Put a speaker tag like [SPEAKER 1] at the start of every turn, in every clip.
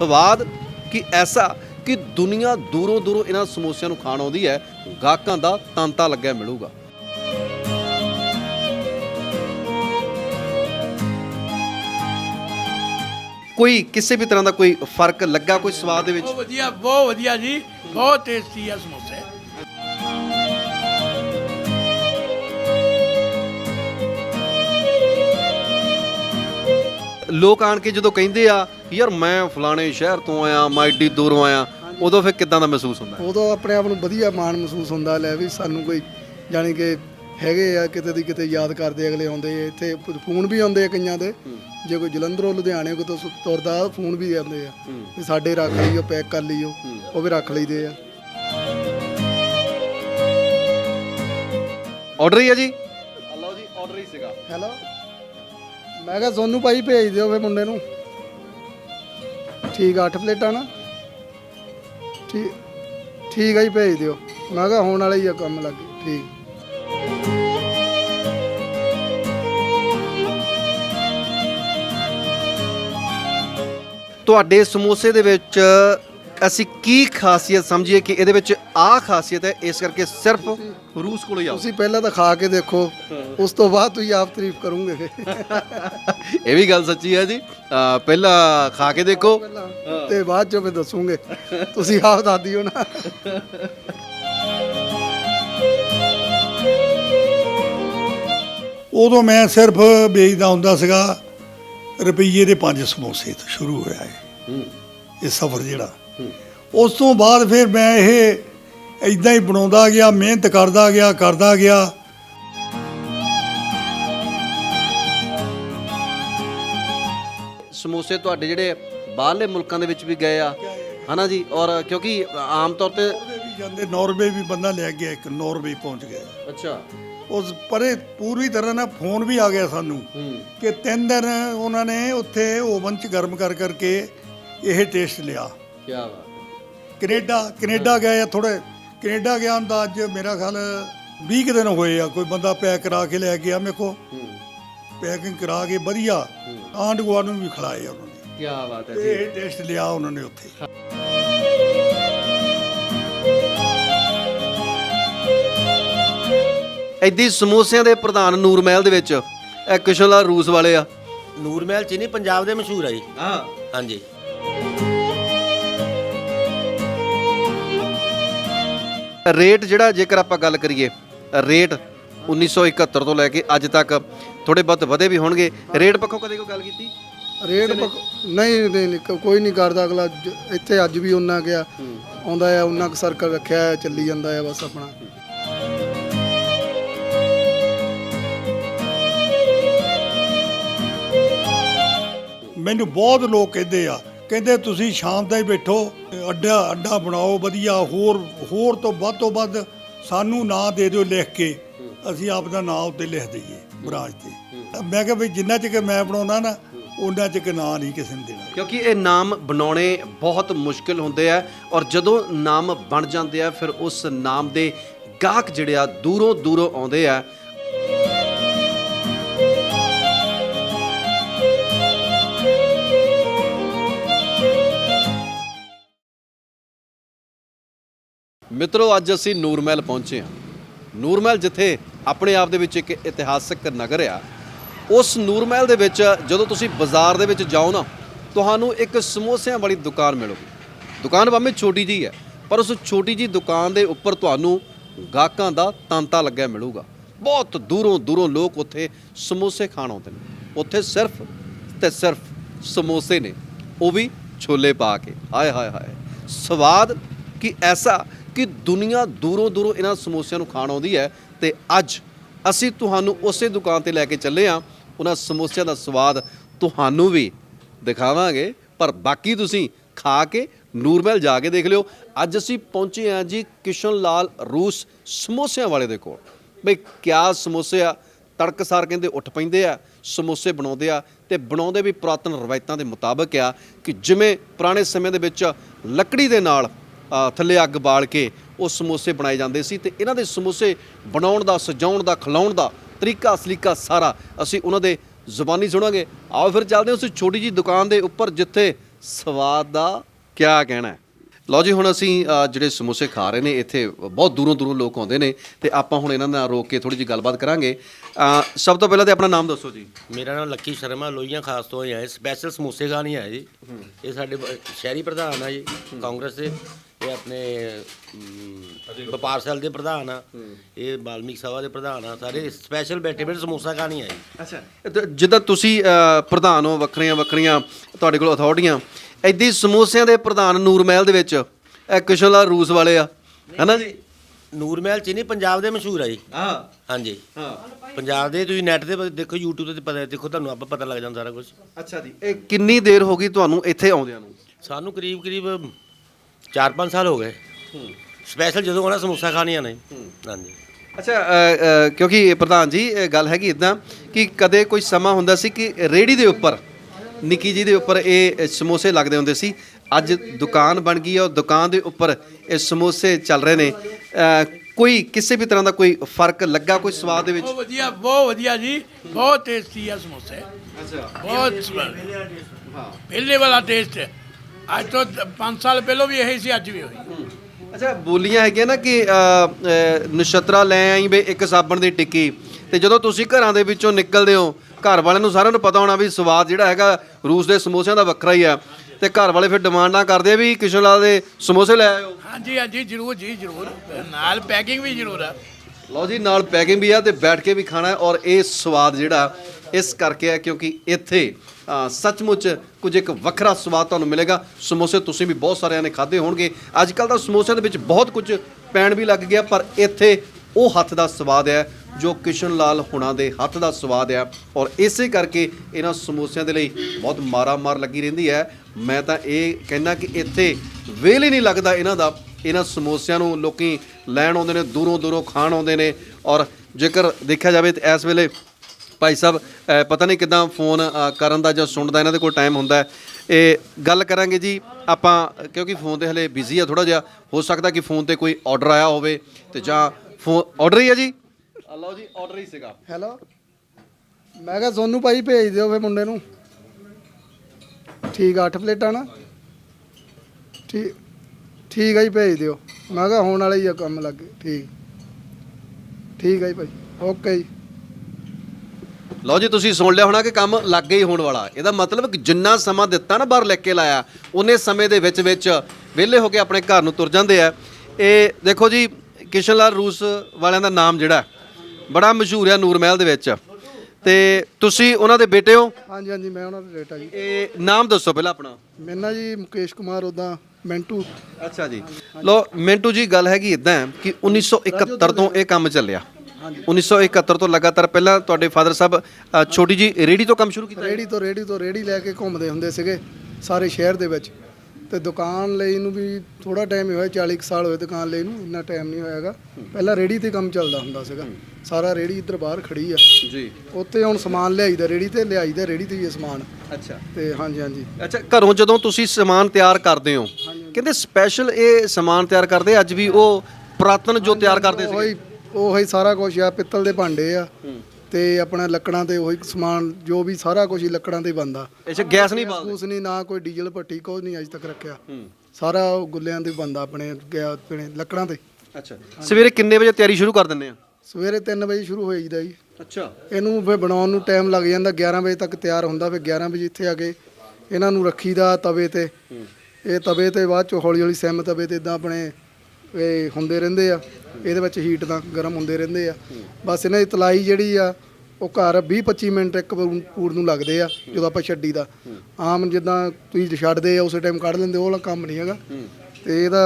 [SPEAKER 1] ਸਵਾਦ ਕਿ ਐਸਾ ਕਿ ਦੁਨੀਆ ਦੂਰੋਂ ਦੂਰੋਂ ਇਹਨਾਂ ਸਮੋਸਿਆਂ ਨੂੰ ਖਾਣ ਆਉਂਦੀ ਹੈ, ਗਾਹਕਾਂ ਦਾ ਤਾਂਤਾ ਲੱਗਿਆ ਮਿਲੂਗਾ। ਕੋਈ ਕਿਸੇ ਵੀ ਤਰ੍ਹਾਂ ਦਾ ਕੋਈ ਫ਼ਰਕ ਲੱਗਾ ਕੋਈ ਸਵਾਦ ਦੇ ਵਿੱਚ?
[SPEAKER 2] ਬਹੁਤ ਵਧੀਆ ਬਹੁਤ ਵਧੀਆ ਜੀ, ਬਹੁਤ ਟੇਸਟੀ ਆ ਸਮੋਸੇ।
[SPEAKER 1] ਲੋਕ ਆਣ ਕੇ ਜਦੋਂ ਕਹਿੰਦੇ ਆ ਯਾਰ ਮੈਂ ਫਲਾਣੇ ਸ਼ਹਿਰ ਤੋਂ ਆਇਆ ਮੈਂ ਏਡੀ ਦੂਰੋਂ ਆਇਆ ਉਦੋਂ ਫਿਰ ਕਿੱਦਾਂ ਦਾ ਮਹਿਸੂਸ ਹੁੰਦਾ?
[SPEAKER 3] ਉਦੋਂ ਆਪਣੇ ਆਪ ਨੂੰ ਵਧੀਆ ਮਾਣ ਮਹਿਸੂਸ ਹੁੰਦਾ ਲੈ ਵੀ ਸਾਨੂੰ ਕੋਈ ਜਾਣੀ ਕਿ ਹੈਗੇ ਆ ਕਿਤੇ ਦੀ ਕਿਤੇ ਯਾਦ ਕਰਦੇ ਅਗਲੇ ਆਉਂਦੇ ਆ ਇੱਥੇ ਫੋਨ ਵੀ ਆਉਂਦੇ ਆ ਕਈਆਂ ਦੇ। ਜੇ ਕੋਈ ਜਲੰਧਰੋਂ ਲੁਧਿਆਣੇ ਕੋ ਤੋਂ ਤੁਰਦਾ ਫੋਨ ਵੀ ਆਉਂਦੇ ਆ। ਵੀ ਸਾਡੇ ਰੱਖ ਲਈਓ ਪੈਕ ਕਰ ਲਈਓ ਉਹ ਵੀ ਰੱਖ ਲਈਦੇ ਆ।
[SPEAKER 1] ਆਰਡਰ ਹੀ ਆ ਜੀ। ਲਓ ਜੀ ਆਰਡਰ ਹੀ ਸੀਗਾ।
[SPEAKER 3] ਹੈਲੋ ਮੈਂ ਕਿਹਾ ਸੋਨੂੰ ਭਾਈ ਭੇਜ ਦਿਓ ਫੇ ਮੁੰਡੇ ਨੂੰ। ਠੀਕ ਆ 8 ਪਲੇਟਾਂ ਨਾ। ਠੀਕ ਠੀਕ ਆ ਜੀ, ਭੇਜ ਦਿਓ। ਮੈਂ ਕਿਹਾ ਹੋਣ ਵਾਲਾ ਹੀ ਆ ਕੰਮ ਲੱਗ, ਠੀਕ।
[SPEAKER 1] ਤੁਹਾਡੇ ਸਮੋਸੇ ਦੇ ਵਿੱਚ ਅਸੀਂ ਕੀ ਖਾਸੀਅਤ ਸਮਝੀਏ ਕਿ ਇਹਦੇ ਵਿੱਚ ਆ ਖਾਸੀਅਤ ਹੈ ਇਸ ਕਰਕੇ ਸਿਰਫ ਰੂਸ ਕੋਲ ਹੀ ਆਓ।
[SPEAKER 3] ਤੁਸੀਂ ਪਹਿਲਾਂ ਤਾਂ ਖਾ ਕੇ ਦੇਖੋ ਉਸ ਤੋਂ ਬਾਅਦ ਤੁਸੀਂ ਆਪ ਤਾਰੀਫ ਕਰੋਗੇ।
[SPEAKER 1] ਇਹ ਵੀ ਗੱਲ ਸੱਚੀ ਹੈ ਜੀ। ਅਹ ਪਹਿਲਾਂ ਖਾ ਕੇ ਦੇਖੋ।
[SPEAKER 3] ਤੇ ਬਾਅਦ ਚੋਂ ਫਿਰ ਦੱਸੂਗੇ। ਤੁਸੀਂ ਆਪ ਦੱਸ ਦਿਓ ਨਾ।
[SPEAKER 4] ਉਦੋਂ ਮੈਂ ਸਿਰਫ ਵੇਚਦਾ ਹੁੰਦਾ ਸੀਗਾ ਰੁਪਈਏ ਦੇ ਪੰਜ ਸਮੋਸੇ ਤੋਂ ਸ਼ੁਰੂ ਹੋਇਆ ਇਹ। ਇਹ ਸਫ਼ਰ ਜਿਹੜਾ ਉਸ ਤੋਂ ਬਾਅਦ ਫਿਰ ਮੈਂ ਇਹ ਇਦਾਂ ਹੀ ਬਣਾਉਂਦਾ ਗਿਆ ਮਿਹਨਤ ਕਰਦਾ ਗਿਆ ਕਰਦਾ ਗਿਆ।
[SPEAKER 1] ਸਮੋਸੇ ਤੁਹਾਡੇ ਜਿਹੜੇ ਬਾਹਰਲੇ ਮੁਲਕਾਂ ਦੇ ਵਿੱਚ ਵੀ ਗਏ ਆ ਹਨਾ ਜੀ? ਔਰ ਕਿਉਂਕਿ ਆਮ ਤੌਰ ਤੇ
[SPEAKER 4] ਵੀ ਜਾਂਦੇ ਨਾਰਵੇ ਵੀ ਬੰਦਾ ਲੈ ਗਿਆ ਇੱਕ ਨਾਰਵੇ ਪਹੁੰਚ ਗਿਆ।
[SPEAKER 1] ਅੱਛਾ।
[SPEAKER 4] ਉਸ ਪਰੇ ਪੂਰੀ ਤਰ੍ਹਾਂ ਨਾਲ ਫੋਨ ਵੀ ਆ ਗਿਆ ਸਾਨੂੰ ਕਿ ਤਿੰਨ ਦਿਨ ਉਹਨਾਂ ਨੇ ਉੱਥੇ ਓਵਨ 'ਚ ਗਰਮ ਕਰ ਕਰਕੇ ਇਹ ਟੇਸਟ ਲਿਆ।
[SPEAKER 1] ਕੀ ਬਾਤ
[SPEAKER 4] ਕੈਨੇਡਾ ਕੈਨੇਡਾ ਗਏ ਥੋੜੇ ਕੈਨੇਡਾ ਗਿਆ ਹੁੰਦਾ ਅੱਜ ਮੇਰਾ ਖਿਆਲ 20 ਕੁ ਦਿਨ ਹੋਏ ਆ ਕੋਈ ਬੰਦਾ ਪੈਕ ਕਰਾ ਕੇ ਲੈ ਗਿਆ ਮੇਰੇ ਕੋ ਪੈਕਿੰਗ ਕਰਾ ਕੇ ਵਧੀਆ। ਆਂਢ ਗੁਆਂਢ ਨੂੰ ਵੀ ਖਿਲਾਏ ਆ ਉਹਨਾਂ ਨੇ।
[SPEAKER 1] ਕੀ ਬਾਤ ਹੈ
[SPEAKER 4] ਇਹ ਟੇਸਟ ਲਿਆ ਉਹਨਾਂ ਨੇ ਉੱਥੇ।
[SPEAKER 1] ਐਦੀ ਸਮੋਸਿਆਂ ਦੇ ਪ੍ਰਧਾਨ ਨੂਰ ਮਹਿਲ ਦੇ ਵਿੱਚ ਇਹ ਕਿਸ਼ਨ ਲਾਲ ਰੂਸ ਵਾਲੇ ਆ।
[SPEAKER 5] ਨੂਰ ਮਹਿਲ ਚੀਨੀ ਪੰਜਾਬ ਦੇ ਮਸ਼ਹੂਰ ਆ ਜੀ।
[SPEAKER 1] ਹਾਂ।
[SPEAKER 5] ਹਾਂਜੀ।
[SPEAKER 1] ਰੇਟ ਜਿਹੜਾ ਜੇਕਰ ਆਪਾਂ ਗੱਲ ਕਰੀਏ ਰੇਟ 1971 ਤੋਂ ਲੈ ਕੇ ਅੱਜ ਤੱਕ ਥੋੜੇ ਬਹੁਤ ਵਧੇ ਵੀ ਹੋਣਗੇ। ਰੇਟ ਪੱਖੋਂ ਕਦੇ ਕੋਈ ਗੱਲ ਕੀਤੀ?
[SPEAKER 3] ਰੇਟ ਪਕ- ਨਹੀਂ ਨਹੀਂ ਨਹੀਂ, ਕੋ- ਕੋਈ ਨਹੀਂ ਕਰਦਾ ਅਗਲਾ। ਜ- ਇੱਥੇ ਅੱਜ ਵੀ ਉਹਨਾਂ ਗਿਆ ਆਉਂਦਾ ਆ ਉਹਨਾਂ ਕੁ ਸਰਕਲ ਰੱਖਿਆ ਹੈ ਚੱਲੀ ਜਾਂਦਾ ਆ ਬਸ ਆਪਣਾ।
[SPEAKER 4] ਮੈਨੂੰ ਬਹੁਤ ਲੋਕ ਕਹਿੰਦੇ ਆ ਕਹਿੰਦੇ ਤੁਸੀਂ ਸ਼ਾਮ ਦਾ ਹੀ ਬੈਠੋ, ਅੱਡਾ ਅੱਡਾ ਬਣਾਓ, ਵਧੀਆ, ਹੋਰ ਹੋਰ ਤੋਂ ਵੱਧ ਤੋਂ ਵੱਧ ਸਾਨੂੰ ਨਾਂ ਦੇ ਦਿਓ ਲਿਖ ਕੇ, ਅਸੀਂ ਆਪ ਦਾ ਨਾਂ ਉੱਤੇ ਲਿਖ ਦਈਏ ਬਰਾਜ ਤੇ। ਮੈਂ ਕਿਹਾ ਵੀ ਜਿੰਨਾ ਚਿਰ ਮੈਂ ਬਣਾਉਣਾ ਨਾ ਉਹਨਾਂ 'ਚ ਕਿ ਨਾਂ ਨਹੀਂ ਕਿਸੇ ਨੂੰ ਦੇਣਾ।
[SPEAKER 1] ਕਿਉਂਕਿ ਇਹ ਨਾਮ ਬਣਾਉਣੇ ਬਹੁਤ ਮੁਸ਼ਕਿਲ ਹੁੰਦੇ ਆ ਔਰ ਜਦੋਂ ਨਾਮ ਬਣ ਜਾਂਦੇ ਆ, ਫਿਰ ਉਸ ਨਾਮ ਦੇ ਗਾਹਕ ਜਿਹੜੇ ਆ ਦੂਰੋਂ ਦੂਰੋਂ ਆਉਂਦੇ ਆ ਮਿੱਤਰੋ, ਅੱਜ ਅਸੀਂ ਨੂਰਮਹਿਲ ਪਹੁੰਚੇ ਹਾਂ। ਨੂਰਮਹਿਲ ਜਿੱਥੇ ਆਪਣੇ ਆਪ ਦੇ ਵਿੱਚ ਇੱਕ ਇਤਿਹਾਸਕ ਨਗਰ ਆ। ਉਸ ਨੂਰਮਹਿਲ ਦੇ ਵਿੱਚ ਜਦੋਂ ਤੁਸੀਂ ਬਾਜ਼ਾਰ ਦੇ ਵਿੱਚ ਜਾਓ ਨਾ, ਤੁਹਾਨੂੰ ਇੱਕ ਸਮੋਸਿਆਂ ਵਾਲੀ ਦੁਕਾਨ ਮਿਲੂਗੀ। ਦੁਕਾਨ ਭਾਵੇਂ ਛੋਟੀ ਜੀ ਹੈ, ਪਰ ਉਸ ਛੋਟੀ ਜੀ ਦੁਕਾਨ ਦੇ ਉੱਪਰ ਤੁਹਾਨੂੰ ਗਾਹਕਾਂ ਦਾ ਤਾਂਤਾ ਲੱਗਿਆ ਮਿਲੂਗਾ। ਬਹੁਤ ਦੂਰੋਂ ਦੂਰੋਂ ਲੋਕ ਉੱਥੇ ਸਮੋਸੇ ਖਾਣ ਆਉਂਦੇ ਨੇ। ਉੱਥੇ ਸਿਰਫ ਤੇ ਸਿਰਫ ਸਮੋਸੇ ਨੇ, ਉਹ ਵੀ ਛੋਲੇ ਪਾ ਕੇ। ਹਾਏ ਹਾਏ ਹਾਏ। ਸਵਾਦ ਕਿ ਐਸਾ ਕਿ ਦੁਨੀਆ ਦੂਰੋਂ ਦੂਰੋਂ ਇਹਨਾਂ ਸਮੋਸਿਆਂ ਨੂੰ ਖਾਣ ਆਉਂਦੀ ਹੈ ਤੇ ਅੱਜ ਅਸੀਂ ਤੁਹਾਨੂੰ ਉਸੇ ਦੁਕਾਨ ਤੇ ਲੈ ਕੇ ਚੱਲੇ ਆ ਉਹਨਾਂ ਸਮੋਸਿਆਂ ਦਾ ਸਵਾਦ ਤੁਹਾਨੂੰ ਵੀ ਦਿਖਾਵਾਂਗੇ। ਪਰ ਬਾਕੀ ਤੁਸੀਂ ਖਾ ਕੇ ਨੂਰਮਹਿਲ ਜਾ ਕੇ ਦੇਖ ਲਿਓ। ਅੱਜ ਅਸੀਂ ਪਹੁੰਚੇ ਆ ਜੀ ਕਿਸ਼ਨ ਲਾਲ ਰੂਸ ਸਮੋਸਿਆਂ ਵਾਲੇ ਦੇ ਕੋਲ। ਬਈ ਕਿਆ ਸਮੋਸੇ ਆ? ਤੜਕਸਾਰ ਕਹਿੰਦੇ ਉੱਠ ਪੈਂਦੇ ਆ, ਸਮੋਸੇ ਬਣਾਉਂਦੇ ਆ ਤੇ ਬਣਾਉਂਦੇ ਵੀ ਪੁਰਾਤਨ ਰਵਾਇਤਾਂ ਦੇ ਮੁਤਾਬਕ ਆ ਕਿ ਜਿਵੇਂ ਪੁਰਾਣੇ ਸਮੇਂ ਦੇ ਵਿੱਚ ਲੱਕੜੀ ਦੇ ਨਾਲ ਥੱਲੇ ਅੱਗ ਬਾਲ ਕੇ ਉਹ ਸਮੋਸੇ ਬਣਾਏ ਜਾਂਦੇ ਸੀ ਤੇ ਇਹਨਾਂ ਦੇ ਸਮੋਸੇ ਬਣਾਉਣ ਦਾ ਸਜਾਉਣ ਦਾ ਖਿਲਾਉਣ ਦਾ ਤਰੀਕਾ ਸਲੀਕਾ ਸਾਰਾ ਅਸੀਂ ਉਹਨਾਂ ਦੇ ਜ਼ੁਬਾਨੀ ਸੁਣਾਂਗੇ। ਆਓ ਫਿਰ ਚੱਲਦੇ ਹਾਂ ਉਸ ਛੋਟੀ ਜੀ ਦੁਕਾਨ ਦੇ ਉੱਪਰ ਜਿੱਥੇ ਸਵਾਦ ਦਾ ਕਿਆ ਕਹਿਣਾ ਹੈ। ਲਓ ਜੀ ਹੁਣ ਅਸੀਂ ਜਿਹੜੇ ਸਮੋਸੇ ਖਾ ਰਹੇ ਨੇ ਇੱਥੇ ਬਹੁਤ ਦੂਰੋਂ ਦੂਰੋਂ ਲੋਕ ਆਉਂਦੇ ਨੇ ਤੇ ਆਪਾਂ ਹੁਣ ਇਹਨਾਂ ਨਾਲ ਰੋਕ ਕੇ ਥੋੜੀ ਜਿਹੀ ਗੱਲਬਾਤ ਕਰਾਂਗੇ। ਸਭ ਤੋਂ ਪਹਿਲਾਂ ਤੇ ਆਪਣਾ ਨਾਮ ਦੱਸੋ ਜੀ।
[SPEAKER 5] ਮੇਰਾ ਨਾਮ ਲੱਕੀ ਸ਼ਰਮਾ ਲੋਹੀਆਂ ਖਾਸ ਤੋਂ ਆਏ ਸਪੈਸ਼ਲ ਸਮੋਸੇ ਖਾਣ ਹੀ ਆਏ ਜੀ। ਇਹ ਸਾਡੇ ਸ਼ਹਿਰੀ ਪ੍ਰਧਾਨ ਆ ਜੀ ਕਾਂਗਰਸ ਦੇ। ਇਹ ਆਪਣੇ ਵਪਾਰ ਸੈਲ ਦੇ ਪ੍ਰਧਾਨ ਆ। ਇਹ ਬਾਲਮੀਕ ਸਭਾ ਦੇ ਪ੍ਰਧਾਨ ਆ ਸਾਰੇ। ਸਪੈਸ਼ਲ ਬੈਠੇ ਬੈਠੇ ਸਮੋਸਾ ਖਾਣ ਹੀ ਆਏ।
[SPEAKER 1] ਅੱਛਾ। ਜਿੱਦਾਂ ਤੁਸੀਂ ਪ੍ਰਧਾਨ ਹੋ ਵੱਖਰੀਆਂ ਵੱਖਰੀਆਂ ਤੁਹਾਡੇ ਕੋਲ ਅਥਾਰਟੀਆਂ ਐਦੀ ਸਮੋਸਿਆਂ ਦੇ ਪ੍ਰਧਾਨ ਨੂਰ ਮਹਿਲ ਦੇ ਵਿੱਚ ਇਹ ਕਿਸ਼ਨ ਲਾਲ ਰੂਸ ਵਾਲੇ ਆ। ਹੈਨਾ ਜੀ?
[SPEAKER 5] ਨੂਰ ਮਹਿਲ ਚ ਨਹੀਂ ਪੰਜਾਬ ਦੇ ਮਸ਼ਹੂਰ ਆ ਜੀ।
[SPEAKER 1] ਹਾਂ।
[SPEAKER 5] ਹਾਂਜੀ।
[SPEAKER 1] ਹਾਂ।
[SPEAKER 5] ਪੰਜਾਬ ਦੇ ਤੁਸੀਂ ਨੈਟ ਤੇ ਦੇਖੋ YouTube ਤੇ ਪਤਾ ਦੇਖੋ ਤੁਹਾਨੂੰ ਆਪੇ ਪਤਾ ਲੱਗ ਜਾਂਦਾ ਸਾਰਾ ਕੁਝ
[SPEAKER 1] ਅੱਛਾ ਜੀ। ਇਹ ਕਿੰਨੀ ਦੇਰ ਹੋ ਗਈ ਤੁਹਾਨੂੰ ਇੱਥੇ ਆਉਂਦਿਆਂ ਨੂੰ?
[SPEAKER 5] ਸਾਨੂੰ ਕਰੀਬ ਕਰੀਬ 4-5 ਸਾਲ ਹੋ ਗਏ। ਸਪੈਸ਼ਲ ਜਦੋਂ ਆਉਣਾ ਸਮੋਸਾ ਖਾਣੀਆਂ ਨੇ। ਹਾਂਜੀ।
[SPEAKER 1] ਅੱਛਾ ਅ, ਅ, ਕਿਉਂਕਿ ਪ੍ਰਧਾਨ ਜੀ ਇਹ ਗੱਲ ਹੈਗੀ ਇਦਾਂ ਕਿ ਕਦੇ ਕੋਈ ਸਮਾਂ ਹੁੰਦਾ ਸੀ ਕਿ ਰੇੜੀ ਦੇ ਉੱਪਰ ਨਿੱਕੀ ਜੀ ਦੇ ਉੱਪਰ ਇਹ ਸਮੋਸੇ ਲੱਗਦੇ ਹੁੰਦੇ ਸੀ। ਅੱਜ ਦੁਕਾਨ ਬਣ ਗਈ ਹੈ ਔਰ ਦੁਕਾਨ ਦੇ ਉੱਪਰ ਇਹ ਸਮੋਸੇ ਚੱਲ ਰਹੇ ਨੇ। ਅ, ਕੋਈ ਕਿਸੇ ਵੀ ਤਰ੍ਹਾਂ ਦਾ ਕੋਈ ਫ਼ਰਕ ਲੱਗਾ ਕੋਈ ਸਵਾਦ ਦੇ ਵਿੱਚ?
[SPEAKER 2] ਬਹੁਤ ਵਧੀਆ ਬਹੁਤ ਵਧੀਆ ਜੀ। ਬਹੁਤ ਟੇਸਟੀ ਆ ਸਮੋਸੇ।
[SPEAKER 1] ਅੱਛਾ।
[SPEAKER 2] ਬਹੁਤ ਸਵਾਦ।
[SPEAKER 1] ਹਾਂ।
[SPEAKER 2] ਪਹਿਲੇ ਵਾਲਾ ਟੇਸਟ ਹੈ। ਅੱਜ ਤੋਂ 5 ਸਾਲ ਪਹਿਲਾਂ ਵੀ ਇਹੀ ਸੀ ਅੱਜ ਵੀ ਹੋਈ
[SPEAKER 1] ਅੱਛਾ ਬੋਲੀਆਂ ਹੈਗੀਆਂ ਨਾ ਕਿ ਨਛੱਤਰਾ ਲੈ ਆਈ ਵੇ ਇੱਕ ਸਾਬਣ ਦੀ ਟਿੱਕੀ। ਤੇ ਜਦੋਂ ਤੁਸੀਂ ਘਰਾਂ ਦੇ ਵਿੱਚੋਂ ਨਿਕਲਦੇ ਹੋ ਘਰ ਵਾਲਿਆਂ ਨੂੰ ਸਾਰਿਆਂ ਨੂੰ ਪਤਾ ਹੋਣਾ ਵੀ ਸਵਾਦ ਜਿਹੜਾ ਹੈਗਾ ਰੂਸ ਦੇ ਸਮੋਸਿਆਂ ਦਾ ਵੱਖਰਾ ਹੀ ਆ। ਤੇ ਘਰ ਵਾਲੇ ਫਿਰ ਡਿਮਾਂਡਾਂ ਕਰਦੇ ਆ ਵੀ ਕਿਸ਼ਨ ਲਾਲ ਦੇ ਸਮੋਸੇ ਲੈ ਆਇਓ।
[SPEAKER 2] ਹਾਂਜੀ ਹਾਂਜੀ ਜ਼ਰੂਰ ਜੀ ਜ਼ਰੂਰ। ਨਾਲ ਪੈਕਿੰਗ ਵੀ ਜ਼ਰੂਰ ਆ।
[SPEAKER 1] ਲਓ ਜੀ ਨਾਲ ਪੈਕਿੰਗ ਵੀ ਆ ਤੇ ਬੈਠ ਕੇ ਵੀ ਖਾਣਾ ਔਰ ਇਹ ਸਵਾਦ ਜਿਹੜਾ ਇਸ ਕਰਕੇ ਹੈ ਕਿਉਂਕਿ ਇੱਥੇ ਸੱਚਮੁੱਚ ਕੁਝ ਇੱਕ ਵੱਖਰਾ ਸਵਾਦ ਤੁਹਾਨੂੰ ਮਿਲੇਗਾ। ਸਮੋਸੇ ਤੁਸੀਂ ਵੀ ਬਹੁਤ ਸਾਰਿਆਂ ਨੇ ਖਾਦੇ ਹੋਣਗੇ। ਅੱਜ ਕੱਲ ਤਾਂ ਸਮੋਸਿਆਂ ਦੇ ਵਿੱਚ ਬਹੁਤ ਕੁਝ ਪੈਣ ਵੀ ਲੱਗ ਗਿਆ, ਪਰ ਇੱਥੇ ਉਹ ਹੱਥ ਦਾ ਸਵਾਦ ਹੈ, ਜੋ ਕਿਸ਼ਨ ਲਾਲ ਹੁਣਾਂ ਦੇ ਹੱਥ ਦਾ ਸਵਾਦ ਆ ਔਰ ਇਸੇ ਕਰਕੇ ਇਹਨਾਂ ਸਮੋਸਿਆਂ ਦੇ ਲਈ ਬਹੁਤ ਮਾਰਾ ਮਾਰ ਲੱਗੀ ਰਹਿੰਦੀ ਹੈ। ਮੈਂ ਤਾਂ ਇਹ ਕਹਿੰਦਾ ਕਿ ਇੱਥੇ ਵੇਲ ਹੀ ਨਹੀਂ ਲੱਗਦਾ ਇਹਨਾਂ ਦਾ। ਇਹਨਾਂ ਸਮੋਸਿਆਂ ਨੂੰ ਲੋਕੀ ਲੈਣ ਆਉਂਦੇ ਨੇ ਦੂਰੋਂ ਦੂਰੋਂ ਖਾਣ ਆਉਂਦੇ ਨੇ। ਔਰ ਜੇਕਰ ਦੇਖਿਆ ਜਾਵੇ ਤਾਂ ਇਸ ਵੇਲੇ ਭਾਈ ਸਾਹਿਬ ਅ, ਪਤਾ ਨਹੀਂ ਕਿਦਾਂ ਫੋਨ ਅ, ਕਰਨ ਦਾ ਜਾਂ ਸੁਣਨ ਦਾ ਇਹਨਾਂ ਦੇ ਕੋਲ ਟਾਈਮ ਹੁੰਦਾ ਹੈ। ਇਹ ਗੱਲ ਕਰਾਂਗੇ ਜੀ ਆਪਾਂ ਕਿਉਂਕਿ ਫੋਨ ਤੇ ਹਲੇ ਬਿਜ਼ੀ ਆ ਥੋੜਾ ਜਿਹਾ ਹੋ ਸਕਦਾ ਕਿ ਫੋਨ ਤੇ ਕੋਈ ਆਰਡਰ ਆਇਆ ਹੋਵੇ ਤੇ ਜਾਂ ਫੋਨ ਆਰਡਰ ਹੀ ਆ ਜੀ? ਆ ਲਓ ਜੀ ਆਰਡਰ ਹੀ ਸੀਗਾ।
[SPEAKER 3] ਹੈਲੋ ਮੈਂ ਕਿਹਾ ਸੋਨੂੰ ਭਾਈ ਭੇਜ ਦਿਓ ਫੇ ਮੁੰਡੇ ਨੂੰ। ਠੀਕ ਆ 8 ਪਲੇਟਾਂ ਨਾ? ਠੀਕ ਠੀਕ ਆ ਜੀ ਭੇਜ ਦਿਓ। ਮੈਂ ਕਿਹਾ ਹੋਣ ਵਾਲਾ ਹੀ ਆ ਕੰਮ ਲੱਗੇ ਠੀਕ। ਠੀਕ ਆ ਜੀ ਭਾਈ ਓਕੇ ਜੀ।
[SPEAKER 1] ਲਓ ਜੀ ਤੁਸੀਂ ਸੁਣ ਲਿਆ ਹੋਣਾ ਕਿ ਕੰਮ ਲੱਗ ਹੀ ਹੋਣ ਵਾਲਾ। ਇਹਦਾ ਮਤਲਬ ਕਿ ਜਿੰਨਾ ਸਮਾਂ ਦਿੱਤਾ ਨਾ ਬਾਹਰ ਲੈ ਕੇ ਲਾਇਆ ਉਹਨੇ ਸਮੇਂ ਦੇ ਵਿੱਚ ਵਿੱਚ ਵਿਹਲੇ ਹੋ ਕੇ ਆਪਣੇ ਘਰ ਨੂੰ ਤੁਰ ਜਾਂਦੇ ਆ। ਇਹ ਦੇਖੋ ਜੀ ਕਿਸ਼ਨ ਲਾਲ ਰੂਸ ਵਾਲਿਆਂ ਦਾ ਨਾਮ ਜਿਹੜਾ ਬੜਾ ਮਸ਼ਹੂਰ ਆ ਨੂਰ ਮਹਿਲ ਦੇ ਵਿੱਚ। ਤੇ ਤੁਸੀਂ ਉਹਨਾਂ ਦੇ ਬੇਟੇ ਹੋ?
[SPEAKER 3] ਹਾਂਜੀ ਹਾਂਜੀ ਮੈਂ ਉਹਨਾਂ ਦਾ ਡੇਟਾ ਜੀ।
[SPEAKER 1] ਇਹ ਨਾਮ ਦੱਸੋ ਪਹਿਲਾਂ ਆਪਣਾ।
[SPEAKER 3] ਮੇਰਾ ਨਾਂ ਜੀ ਮੁਕੇਸ਼ ਕੁਮਾਰ ਉਦਾਂ ਮੈਂਟੂ।
[SPEAKER 1] ਅੱਛਾ ਜੀ। ਲੋ ਮਿੰਟੂ ਜੀ ਗੱਲ ਹੈਗੀ ਇਦਾਂ ਕਿ 1971 ਤੋਂ ਇਹ ਕੰਮ ਚੱਲਿਆ। 1971 ਤੋਂ ਲਗਾਤਾਰ ਪਹਿਲਾਂ ਤੁਹਾਡੇ ਫਾਦਰ ਸਾਹਿਬ ਅ, ਛੋਟੀ ਜੀ ਰੇੜੀ ਤੋਂ ਕੰਮ ਸ਼ੁਰੂ ਕੀਤਾ
[SPEAKER 3] ਰੇੜੀ ਤੋਂ ਰੇੜੀ ਤੋਂ ਰੇੜੀ ਲੈ ਕੇ ਘੁੰਮਦੇ ਹੁੰਦੇ ਸੀਗੇ ਸਾਰੇ ਸ਼ਹਿਰ ਦੇ ਵਿੱਚ। ਤੇ ਦੁਕਾਨ ਲਈ ਨੂੰ ਵੀ ਥੋੜਾ ਟਾਈਮ ਹੀ ਹੋਇਆ 40 ਕੁ ਸਾਲ ਹੋਏ ਦੁਕਾਨ ਲਈ ਨੂੰ ਇੰਨਾ ਟਾਈਮ ਨਹੀਂ ਹੋਇਆਗਾ ਪਹਿਲਾਂ ਰੇੜੀ ਤੇ ਕੰਮ ਚੱਲਦਾ ਹੁੰਦਾ ਸੀਗਾ। ਸਾਰਾ ਰੇੜੀ ਇੱਧਰ ਬਾਹਰ ਖੜੀ ਆ।
[SPEAKER 1] ਜੀ।
[SPEAKER 3] ਉੱਥੇ ਹੁਣ ਸਮਾਨ ਲਿਆਈਦਾ ਰੇੜੀ ਤੇ ਲਿਆਈਦਾ ਰੇੜੀ ਤੇ ਹੀ ਇਹ ਸਮਾਨ।
[SPEAKER 1] ਅੱਛਾ।
[SPEAKER 3] ਤੇ ਹਾਂਜੀ ਹਾਂਜੀ।
[SPEAKER 1] ਅੱਛਾ ਘਰੋਂ ਜਦੋਂ ਤੁਸੀਂ ਸਮਾਨ ਤਿਆਰ ਕਰਦੇ ਹੋ ਕਹਿੰਦੇ ਸਪੈਸ਼ਲ ਇਹ ਸਮਾਨ ਤਿਆਰ ਕਰਦੇ ਅੱਜ ਵੀ ਉਹ ਪੁਰਾਤਨ ਜੋ ਤਿਆਰ ਕਰਦੇ ਸੀ
[SPEAKER 3] ਉਹੀ ਉਹੀ ਸਾਰਾ ਕੁਝ ਆ ਪਿੱਤਲ ਦੇ ਭਾਂਡੇ ਆ ਤੇ ਆਪਣਾ ਲੱਕੜਾਂ ਤੇ ਉਹੀ ਸਮਾਨ ਜੋ ਵੀ ਸਾਰਾ ਕੁਝ ਹੀ ਲੱਕੜਾਂ ਤੇ ਹੀ ਬਣਦਾ।
[SPEAKER 1] ਅੱਛਾ ਗੈਸ ਨਹੀਂ ਬਾਲਦੇ?
[SPEAKER 3] ਉਸ ਨਹੀਂ ਨਾ ਕੋਈ ਡੀਜ਼ਲ ਭੱਟੀ ਕੋਈ ਨਹੀਂ ਅੱਜ ਤੱਕ ਰੱਖਿਆ। ਸਾਰਾ ਉਹ ਗੁੱਲਿਆਂ ਤੇ ਬਣਦਾ ਆਪਣੇ ਗਿਆ ਆਪਣੇ ਲੱਕੜਾਂ ਤੇ।
[SPEAKER 1] ਅੱਛਾ ਸਵੇਰੇ ਕਿੰਨੇ ਵਜੇ ਤਿਆਰੀ ਸ਼ੁਰੂ ਕਰ ਦਿੰਦੇ ਆ?
[SPEAKER 3] ਸਵੇਰੇ 3 ਵਜੇ ਸ਼ੁਰੂ ਹੋ ਜਾਂਦਾ ਜੀ।
[SPEAKER 1] ਅੱਛਾ।
[SPEAKER 3] ਇਹਨੂੰ ਫਿਰ ਬਣਾਉਣ ਨੂੰ ਟਾਈਮ ਲੱਗ ਜਾਂਦਾ 11 ਵਜੇ ਤੱਕ ਤਿਆਰ ਹੁੰਦਾ ਫਿਰ 11 ਵਜੇ ਇੱਥੇ ਆ ਕੇ ਇਹਨਾਂ ਨੂੰ ਰੱਖੀਦਾ ਤਵੇ ਤੇ। ਇਹ ਤਵੇ ਤੇ ਬਾਅਦ ਚ ਹੌਲੀ ਹੌਲੀ ਸਿਮ ਤਵੇ ਤੇ ਇਦਾਂ ਆਪਣੇ ਇਹ ਹੁੰਦੇ ਰਹਿੰਦੇ ਆ। ਇਹਦੇ ਵਿੱਚ ਹੀਟ ਦਾ ਗਰਮ ਹੁੰਦੇ ਰਹਿੰਦੇ ਆ। ਬਸ ਇਹਨਾਂ ਦੀ ਤਲਾਈ ਜਿਹੜੀ ਆ, ਉਹ ਘਰ 20 25 ਮਿੰਟ ਇੱਕ ਪੂਰ ਪੂਰ ਨੂੰ ਲੱਗਦੇ ਆ, ਜਦੋਂ ਆਪਾਂ ਛੱਡੀ ਦਾ। ਆਮ ਜਿੱਦਾਂ ਤੁਸੀਂ ਛੱਡਦੇ ਆ, ਉਸੇ ਟਾਈਮ ਕੱਢ ਲੈਂਦੇ, ਉਹ ਵਾਲਾ ਕੰਮ ਨਹੀਂ ਹੈਗਾ। ਤੇ ਇਹਦਾ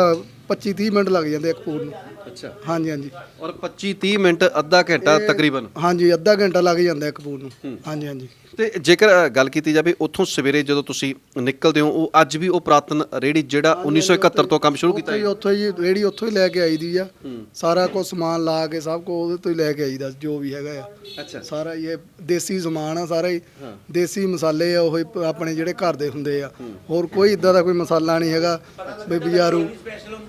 [SPEAKER 3] 25 30 ਮਿੰਟ ਲੱਗ ਜਾਂਦੇ ਇੱਕ ਪੂਰ ਨੂੰ।
[SPEAKER 1] ਅੱਛਾ।
[SPEAKER 3] ਹਾਂਜੀ ਹਾਂਜੀ।
[SPEAKER 1] ਔਰ 25 30 ਮਿੰਟ ਅੱਧਾ ਘੰਟਾ ਤਕਰੀਬਨ।
[SPEAKER 3] ਹਾਂਜੀ ਅੱਧਾ ਘੰਟਾ ਲੱਗ ਜਾਂਦਾ ਇੱਕ ਪੂਰ ਨੂੰ। ਹਾਂਜੀ ਹਾਂਜੀ।
[SPEAKER 1] ਤੇ ਜੇਕਰ ਅ, ਗੱਲ ਕੀਤੀ ਜਾਵੇ ਉੱਥੋਂ ਸਵੇਰੇ ਜਦੋਂ ਤੁਸੀਂ ਨਿਕਲਦੇ ਹੋ ਉਹ ਅੱਜ ਵੀ ਉਹ ਪੁਰਾਤਨ ਰੇੜੀ ਜਿਹੜਾ 1971 ਤੋਂ ਕੰਮ ਸ਼ੁਰੂ ਕੀਤਾ
[SPEAKER 3] ਹੀ ਉੱਥੋਂ ਹੀ ਰੇੜੀ ਉੱਥੋਂ ਹੀ ਲੈ ਕੇ ਆਈਦੀ ਆ। ਸਾਰਾ ਕੁਝ ਸਮਾਨ ਲਾ ਕੇ ਸਭ ਕੁਝ ਉਹਦੇ ਤੋਂ ਹੀ ਲੈ ਕੇ ਆਈਦਾ ਜੋ ਵੀ ਹੈਗਾ ਆ।
[SPEAKER 1] ਅੱਛਾ।
[SPEAKER 3] ਸਾਰਾ ਹੀ ਇਹ ਦੇਸੀ ਸਮਾਨ ਆ ਸਾਰਾ ਹੀ। ਦੇਸੀ ਮਸਾਲੇ ਆ ਉਹ ਹੀ ਪ- ਆਪਣੇ ਜਿਹੜੇ ਘਰ ਦੇ ਹੁੰਦੇ ਆ। ਹੋਰ ਕੋਈ ਇਦਾਂ ਦਾ ਕੋਈ ਮਸਾਲਾ ਨਹੀਂ ਹੈਗਾ ਵੀ ਬਾਜ਼ਾਰੂ।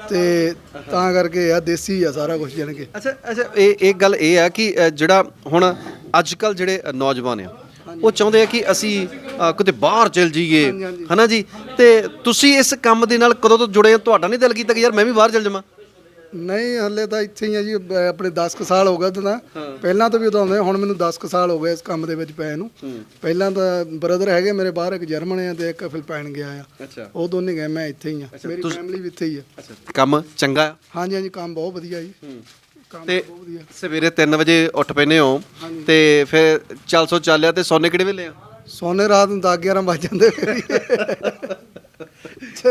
[SPEAKER 3] ਤੇ ਤਾਂ ਕਰਕੇ ਆ ਦੇਸੀ ਆ ਸਾਰਾ ਕੁਝ ਜਾਣ ਕੇ।
[SPEAKER 1] ਅੱਛਾ ਅੱਛਾ ਇਹ ਇੱਕ ਗੱਲ ਇਹ ਆ ਕਿ ਅ, ਜਿਹੜਾ ਹੁਣ ਅੱਜ ਕੱਲ ਜਿਹੜੇ ਨੌਜਵਾਨ ਆ ਉਹ ਚਾਹੁੰਦੇ ਆ ਕਿ ਅਸੀਂ ਅ, ਕਿਤੇ ਬਾਹਰ ਚਲ ਜਾਈਏ ਹਨਾ ਜੀ? ਤੇ ਤੁਸੀਂ ਇਸ ਕੰਮ ਦੇ ਨਾਲ ਕਦੋਂ ਤੋਂ ਜੁੜੇ ਹੋ? ਤੁਹਾਡਾ ਨਹੀਂ ਦਿਲ ਕੀਤਾ ਕਿ ਯਾਰ ਮੈਂ ਵੀ ਬਾਹਰ ਚੱਲ ਜਾਵਾਂ।
[SPEAKER 3] ਨਹੀਂ ਹੱਲੇ ਤਾਂ ਇੱਥੇ ਹੀ ਆ ਜੀ। ਬ- ਆਪਣੇ 10 ਕੁ ਸਾਲ ਹੋ ਗਏ ਤਾਂ ਪਹਿਲਾਂ ਤਾਂ ਵੀ ਉਦੋਂ ਆਉਂਦੇ ਹੁਣ ਮੈਨੂੰ 10 ਕੁ ਸਾਲ ਹੋ ਗਏ ਇਸ ਕੰਮ ਦੇ ਵਿੱਚ ਪਏ ਨੂੰ। ਪਹਿਲਾਂ ਤਾਂ ਬ੍ਰਦਰ ਹੈਗੇ ਮੇਰੇ ਬਾਹਰ ਇੱਕ ਜਰਮਨ ਆ ਤੇ ਇੱਕ ਫਿਲਪਾਈਨ ਗਿਆ ਆ।
[SPEAKER 1] ਅੱਛਾ।
[SPEAKER 3] ਉਹ ਦੋਨੇ ਗਏ ਮੈਂ ਇੱਥੇ ਹੀ ਆ। ਮੇਰੀ ਫੈਮਿਲੀ ਵੀ ਇੱਥੇ ਹੀ ਆ।
[SPEAKER 1] ਕੰਮ ਚੰਗਾ ਆ?
[SPEAKER 3] ਹਾਂਜੀ ਹਾਂਜੀ ਕੰਮ ਬਹੁਤ ਵਧੀਆ ਜੀ। ਕੰਮ
[SPEAKER 1] ਤੇ
[SPEAKER 3] ਬਹੁਤ ਵਧੀਆ।
[SPEAKER 1] ਸਵੇਰੇ 3 ਵਜੇ ਉੱਠ ਪੈਨੇ ਹੋ। ਤੇ ਫਿਰ ਚੱਲ ਸੋ ਚੱਲਿਆ ਤੇ ਸੌਨੇ ਕਿਹੜੇ ਵੇਲੇ ਆ?
[SPEAKER 3] ਸੋਨੇ ਰਾਤ ਨੂੰ 10 11 ਵੱਜ ਜਾਂਦੇ। ਫਿਰ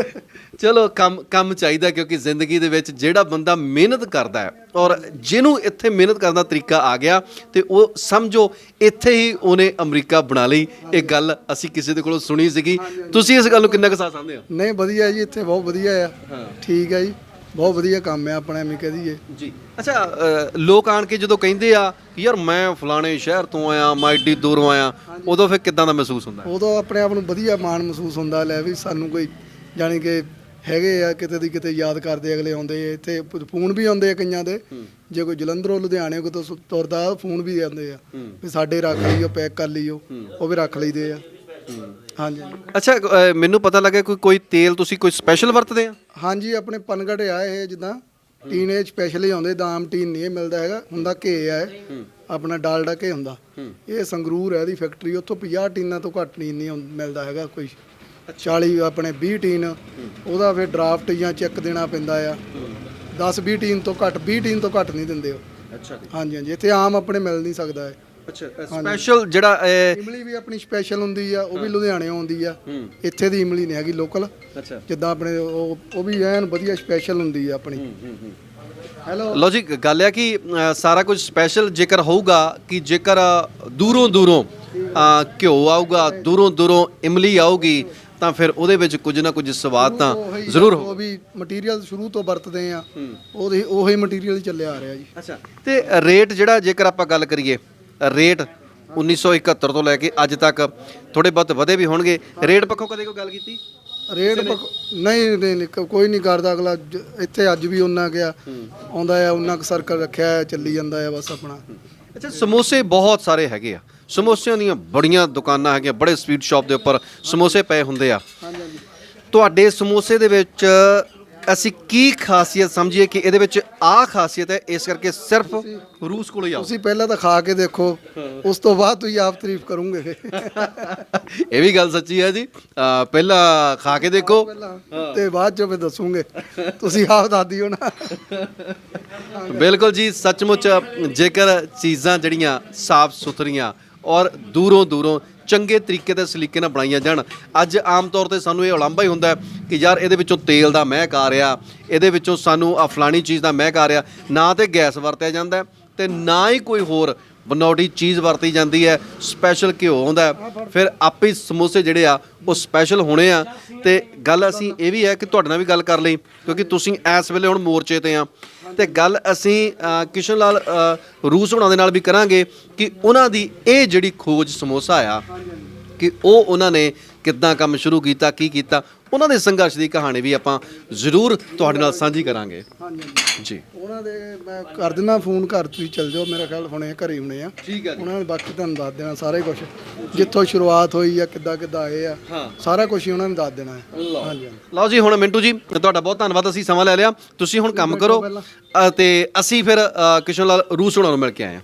[SPEAKER 1] ਚਲੋ ਕੰਮ ਕੰਮ ਚਾਹੀਦਾ ਕਿਉਂਕਿ ਜ਼ਿੰਦਗੀ ਦੇ ਵਿੱਚ ਜਿਹੜਾ ਬੰਦਾ ਮਿਹਨਤ ਕਰਦਾ ਹੈ ਔਰ ਜਿਹਨੂੰ ਇੱਥੇ ਮਿਹਨਤ ਕਰਨ ਦਾ ਤਰੀਕਾ ਆ ਗਿਆ ਤੇ ਉਹ ਸਮਝੋ ਇੱਥੇ ਹੀ ਉਹਨੇ ਅਮਰੀਕਾ ਬਣਾ ਲਈ। ਇਹ ਗੱਲ ਅਸੀਂ ਕਿਸੇ ਦੇ ਕੋਲੋਂ ਸੁਣੀ ਸੀਗੀ। ਤੁਸੀਂ ਇਸ ਗੱਲ ਨੂੰ ਕਿੰਨਾ ਕੁ ਸਾਥ ਸਮਝਦੇ ਹੋ?
[SPEAKER 3] ਨਹੀਂ ਵਧੀਆ ਜੀ ਇੱਥੇ ਬਹੁਤ ਵਧੀਆ ਆ। ਠੀਕ ਆ ਜੀ। ਬਹੁਤ ਵਧੀਆ ਕੰਮ ਆ ਆਪਣਾ ਐਵੇਂ ਕਹਦੀਏ
[SPEAKER 1] ਜੀ। ਅੱਛਾ ਅ, ਲੋਕ ਆਣ ਕੇ ਜਦੋਂ ਕਹਿੰਦੇ ਆ ਕਿ ਯਾਰ ਮੈਂ ਫਲਾਣੇ ਸ਼ਹਿਰ ਤੋਂ ਆਇਆ ਮੈਂ ਏਡੀ ਦੂਰੋਂ ਆਇਆ ਉਦੋਂ ਫਿਰ ਕਿੱਦਾਂ ਦਾ ਮਹਿਸੂਸ ਹੁੰਦਾ?
[SPEAKER 3] ਉਦੋਂ ਆਪਣੇ ਆਪ ਨੂੰ ਵਧੀਆ ਮਾਣ ਮਹਿਸੂਸ ਹੁੰਦਾ ਲੈ ਵੀ ਸਾਨੂੰ ਕੋਈ ਜਾਣੀ ਕਿ ਹੈਗੇ ਆ ਕਿਤੇ ਦੀ ਕਿਤੇ ਯਾਦ ਕਰਦੇ ਅਗਲੇ ਆਉਂਦੇ ਇੱਥੇ ਫੋਨ ਵੀ ਆਉਂਦੇ ਆ ਕਈਆਂ ਦੇ। ਜੇ ਕੋਈ ਜਲੰਧਰੋਂ ਲੁਧਿਆਣੇ ਕੋ ਤੋਂ ਤੁਰਦਾ ਫੋਨ ਵੀ ਆਉਂਦੇ ਆ। ਵੀ ਸਾਡੇ ਰੱਖ ਲਈਓ ਪੈਕ ਕਰ ਲਈਓ ਉਹ ਵੀ ਰੱਖ ਲਈਦੇ ਆ। ਹਾਂਜੀ।
[SPEAKER 1] ਅੱਛਾ ਅ, ਮੈਨੂੰ ਪਤਾ ਲੱਗਾ ਕੋਈ ਕੋਈ ਤੇਲ ਤੁਸੀਂ ਕੋਈ ਸਪੈਸ਼ਲ ਵਰਤਦੇ ਆ?
[SPEAKER 3] ਹਾਂਜੀ ਆਪਣੇ ਪਨਗੜ ਆ ਇਹ ਜਿੱਦਾਂ। ਟੀਨੇਜ ਸਪੈਸ਼ਲ ਹੀ ਆਉਂਦੇ ਦਾਮ ਟੀਨ ਨਹੀਂ ਇਹ ਮਿਲਦਾ ਹੈਗਾ ਹੁੰਦਾ ਘੇ ਆ ਇਹ। ਆਪਣਾ ਡਾਲਡਾ ਘੇ ਹੁੰਦਾ। ਇਹ ਸੰਗਰੂਰ ਹੈ ਇਹਦੀ ਫੈਕਟਰੀ ਉੱਥੋਂ 50 ਟੀਨਾਂ ਤੋਂ ਘੱਟ ਨਹੀਂ ਨਹੀਂ ਆਉਂ- ਮਿਲਦਾ ਹੈਗਾ ਕੋਈ। 40 ਆਪਣੇ 20 ਟੀਨ ਉਹਦਾ ਫਿਰ ਡਰਾਫਟ ਜਾਂ ਚੈੱਕ ਦੇਣਾ ਪੈਂਦਾ ਆ। 10 20 ਟੀਨ ਤੋਂ ਘੱਟ 20 ਟੀਨ ਤੋਂ ਘੱਟ ਨਹੀਂ ਦਿੰਦੇ ਉਹ।
[SPEAKER 1] ਅੱਛਾ
[SPEAKER 3] ਹਾਂਜੀ ਹਾਂਜੀ ਇੱਥੇ ਆਮ ਆਪਣੇ ਮਿਲ ਨਹੀਂ ਸਕਦਾ ਹੈ
[SPEAKER 1] ਅੱਛਾ ਸਪੈਸ਼ਲ ਜਿਹੜਾ
[SPEAKER 3] ਇਮਲੀ ਵੀ ਆਪਣੀ ਸਪੈਸ਼ਲ ਹੁੰਦੀ ਆ ਉਹ ਵੀ ਲੁਧਿਆਣੇ ਆਉਂਦੀ ਆ। ਇੱਥੇ ਦੀ ਇਮਲੀ ਨਹੀਂ ਹੈਗੀ ਲੋਕਲ
[SPEAKER 1] ਅੱਛਾ।
[SPEAKER 3] ਜਿੱਦਾਂ ਆਪਣੇ ਉਹ ਉਹ ਵੀ ਐਨ ਵਧੀਆ ਸਪੈਸ਼ਲ ਹੁੰਦੀ ਆ ਆਪਣੀ। ਹੈਲੋ
[SPEAKER 1] ਲੋ ਜੀ ਗੱਲ ਹੈ ਕਿ ਅ, ਸਾਰਾ ਕੁਝ ਸਪੈਸ਼ਲ ਜੇਕਰ ਹੋਊਗਾ ਕਿ ਜੇਕਰ ਦੂਰੋਂ ਦੂਰੋਂ ਅ, ਘਿਓ ਆਊਗਾ ਦੂਰੋਂ ਦੂਰੋਂ ਇਮਲੀ ਆਊਗੀ ਤਾਂ ਫਿਰ ਉਹਦੇ ਵਿੱਚ ਕੁਝ ਨਾ ਕੁਝ ਸਵਾਦ ਤਾਂ
[SPEAKER 3] ਉਹੀ
[SPEAKER 1] ਜ਼ਰੂਰ
[SPEAKER 3] ਉਹ ਵੀ ਮਟੀਰੀਅਲ ਸ਼ੁਰੂ ਤੋਂ ਵਰਤਦੇ ਆ ਉਹਦੇ ਉਹੀ ਮਟੀਰੀਅਲ ਚੱਲਿਆ ਆ ਰਿਹਾ ਜੀ।
[SPEAKER 1] ਅੱਛਾ ਤੇ ਰੇਟ ਜਿਹੜਾ ਜੇਕਰ ਆਪਾਂ ਗੱਲ ਕਰੀਏ ਰੇਟ 1971 ਤੋਂ ਲੈ ਕੇ ਅੱਜ ਤੱਕ ਥੋੜੇ ਬਹੁਤ ਵਧੇ ਵੀ ਹੋਣਗੇ। ਰੇਟ ਪੱਖੋਂ ਕਦੇ ਕੋਈ ਗੱਲ ਕੀਤੀ?
[SPEAKER 3] ਰੇਟ ਪੱਖ- ਨਹੀਂ ਨਹੀਂ ਨਹੀਂ, ਕ- ਕੋਈ ਨਹੀਂ ਕਰਦਾ ਅਗਲਾ। ਜ- ਇੱਥੇ ਅੱਜ ਵੀ ਉਹਨਾਂ ਗਿਆ ਆਉਂਦਾ ਆ ਉਹਨਾਂ ਕੁ ਸਰਕਲ ਰੱਖਿਆ ਹੈ, ਚੱਲੀ ਜਾਂਦਾ ਆ ਬਸ ਆਪਣਾ।
[SPEAKER 1] ਅੱਛਾ ਸਮੋਸੇ ਬਹੁਤ ਸਾਰੇ ਹੈਗੇ ਆ। ਸਮੋਸਿਆਂ ਦੀਆਂ ਬੜੀਆਂ ਦੁਕਾਨਾਂ ਹੈਗੀਆਂ ਬੜੇ ਸਵੀਟ ਸ਼ਾਪ ਦੇ ਉੱਪਰ ਸਮੋਸੇ ਪਏ ਹੁੰਦੇ ਆ। ਤੁਹਾਡੇ ਸਮੋਸੇ ਦੇ ਵਿੱਚ ਅਸੀਂ ਕੀ ਖਾਸੀਅਤ ਸਮਝੀਏ ਕਿ ਇਹਦੇ ਵਿੱਚ ਆਹ ਖਾਸੀਅਤ ਹੈ ਇਸ ਕਰਕੇ ਸਿਰਫ ਰੂਸ ਕੋਲ ਹੀ ਆਓ।
[SPEAKER 3] ਤੁਸੀਂ ਪਹਿਲਾਂ ਤਾਂ ਖਾ ਕੇ ਦੇਖੋ ਉਸ ਤੋਂ ਬਾਅਦ ਤੁਸੀਂ ਆਪ ਤਾਰੀਫ ਕਰੋਗੇ।
[SPEAKER 1] ਇਹ ਵੀ ਗੱਲ ਸੱਚੀ ਹੈ ਜੀ। ਅਹ ਪਹਿਲਾਂ ਖਾ ਕੇ ਦੇਖੋ।
[SPEAKER 3] ਤੇ ਬਾਅਦ ਚ ਫਿਰ ਦੱਸੂਗੇ। ਤੁਸੀਂ ਆਪ ਦੱਸ ਦਿਓ ਨਾ।
[SPEAKER 1] ਬਿਲਕੁਲ ਜੀ ਸੱਚਮੁੱਚ ਜੇਕਰ ਚੀਜ਼ਾਂ ਜਿਹੜੀਆਂ ਸਾਫ਼ ਸੁਥਰੀਆਂ ਔਰ ਦੂਰੋਂ ਦੂਰੋਂ ਚੰਗੇ ਤਰੀਕੇ ਤੇ ਸਲੀਕੇ ਨਾਲ ਬਣਾਈਆਂ ਜਾਣ। ਅੱਜ ਆਮ ਤੌਰ ਤੇ ਸਾਨੂੰ ਇਹ ਉਲੰਭਾ ਹੀ ਹੁੰਦਾ ਕਿ ਯਾਰ ਇਹਦੇ ਵਿੱਚੋਂ ਤੇਲ ਦਾ ਮਹਿਕ ਆ ਰਿਹਾ, ਇਹਦੇ ਵਿੱਚੋਂ ਸਾਨੂੰ ਆ ਫਲਾਣੀ ਚੀਜ਼ ਦਾ ਮਹਿਕ ਆ ਰਿਹਾ, ਨਾ ਤੇ ਗੈਸ ਵਰਤਿਆ ਜਾਂਦਾ ਹੈ ਤੇ ਨਾ ਹੀ ਕੋਈ ਹੋਰ ਬਨੌਟੀ ਚੀਜ਼ ਵਰਤੀ ਜਾਂਦੀ ਹੈ, ਸਪੈਸ਼ਲ ਘਿਓ ਆਉਂਦਾ ਫਿਰ ਆਪੇ ਸਮੋਸੇ ਜਿਹੜੇ ਆ, ਉਹ ਸਪੈਸ਼ਲ ਹੋਣੇ ਆ। ਤੇ ਗੱਲ ਅਸੀਂ ਇਹ ਵੀ ਹੈ ਕਿ ਤੁਹਾਡੇ ਨਾਲ ਵੀ ਗੱਲ ਕਰ ਲਈ, ਕਿਉਂਕਿ ਤੁਸੀਂ ਇਸ ਵੇਲੇ ਹੁਣ ਮੋਰਚੇ ਤੇ ਆ। ਤੇ ਗੱਲ ਅਸੀਂ ਅ, ਕਿਸ਼ਨ ਲਾਲ ਅ, ਰੂਸ ਹੋਣਾ ਦੇ ਨਾਲ ਵੀ ਕਰਾਂਗੇ ਕਿ ਉਹਨਾਂ ਦੀ ਇਹ ਜਿਹੜੀ ਖੋਜ ਸਮੋਸਾ ਆ ਕਿ ਉਹ ਉਹਨਾਂ ਨੇ ਕਿੱਦਾਂ ਕੰਮ ਸ਼ੁਰੂ ਕੀਤਾ ਕੀ ਕੀਤਾ ਉਹਨਾਂ ਦੇ ਸੰਘਰਸ਼ ਦੀ ਕਹਾਣੀ ਵੀ ਆਪਾਂ ਜ਼ਰੂਰ ਤੁਹਾਡੇ ਨਾਲ ਸਾਂਝੀ ਕਰਾਂਗੇ। ਜੀ।
[SPEAKER 3] ਉਹਨਾਂ ਦੇ ਮੈਂ ਕਰ ਦਿੰਦਾ ਫੋਨ ਘਰ ਤੁਸੀਂ ਚੱਲ ਜਾਓ ਮੇਰਾ ਖਿਆਲ ਹੁਣੇ ਘਰੇ ਹੀ ਹੁਣੇ ਆ।
[SPEAKER 1] ਠੀਕ ਹੈ
[SPEAKER 3] ਉਹਨਾਂ ਨੇ ਬਾਕੀ ਤੁਹਾਨੂੰ ਦੱਸ ਦੇਣਾ ਸਾਰਾ ਕੁਝ ਜਿੱਥੋਂ ਸ਼ੁਰੂਆਤ ਹੋਈ ਆ ਕਿੱਦਾਂ ਕਿੱਦਾਂ ਆਏ ਆ ਸਾਰਾ ਕੁਝ ਹੀ ਉਹਨਾਂ ਨੇ ਦੱਸ ਦੇਣਾ ਹੈ। ਹਾਂਜੀ
[SPEAKER 1] ਲਓ ਜੀ ਹੁਣ ਮਿੰਟੂ ਜੀ ਤੁਹਾਡਾ ਬਹੁਤ ਧੰਨਵਾਦ ਅਸੀਂ ਸਮਾਂ ਲੈ ਲਿਆ। ਤੁਸੀਂ ਹੁਣ ਕੰਮ ਕਰੋ ਤੇ ਅਸੀਂ ਫਿਰ ਕਿਸ਼ਨ ਲਾਲ ਰੂਸ ਹੋਣਾ ਨੂੰ ਮਿਲ ਕੇ ਆਏ ਹਾਂ।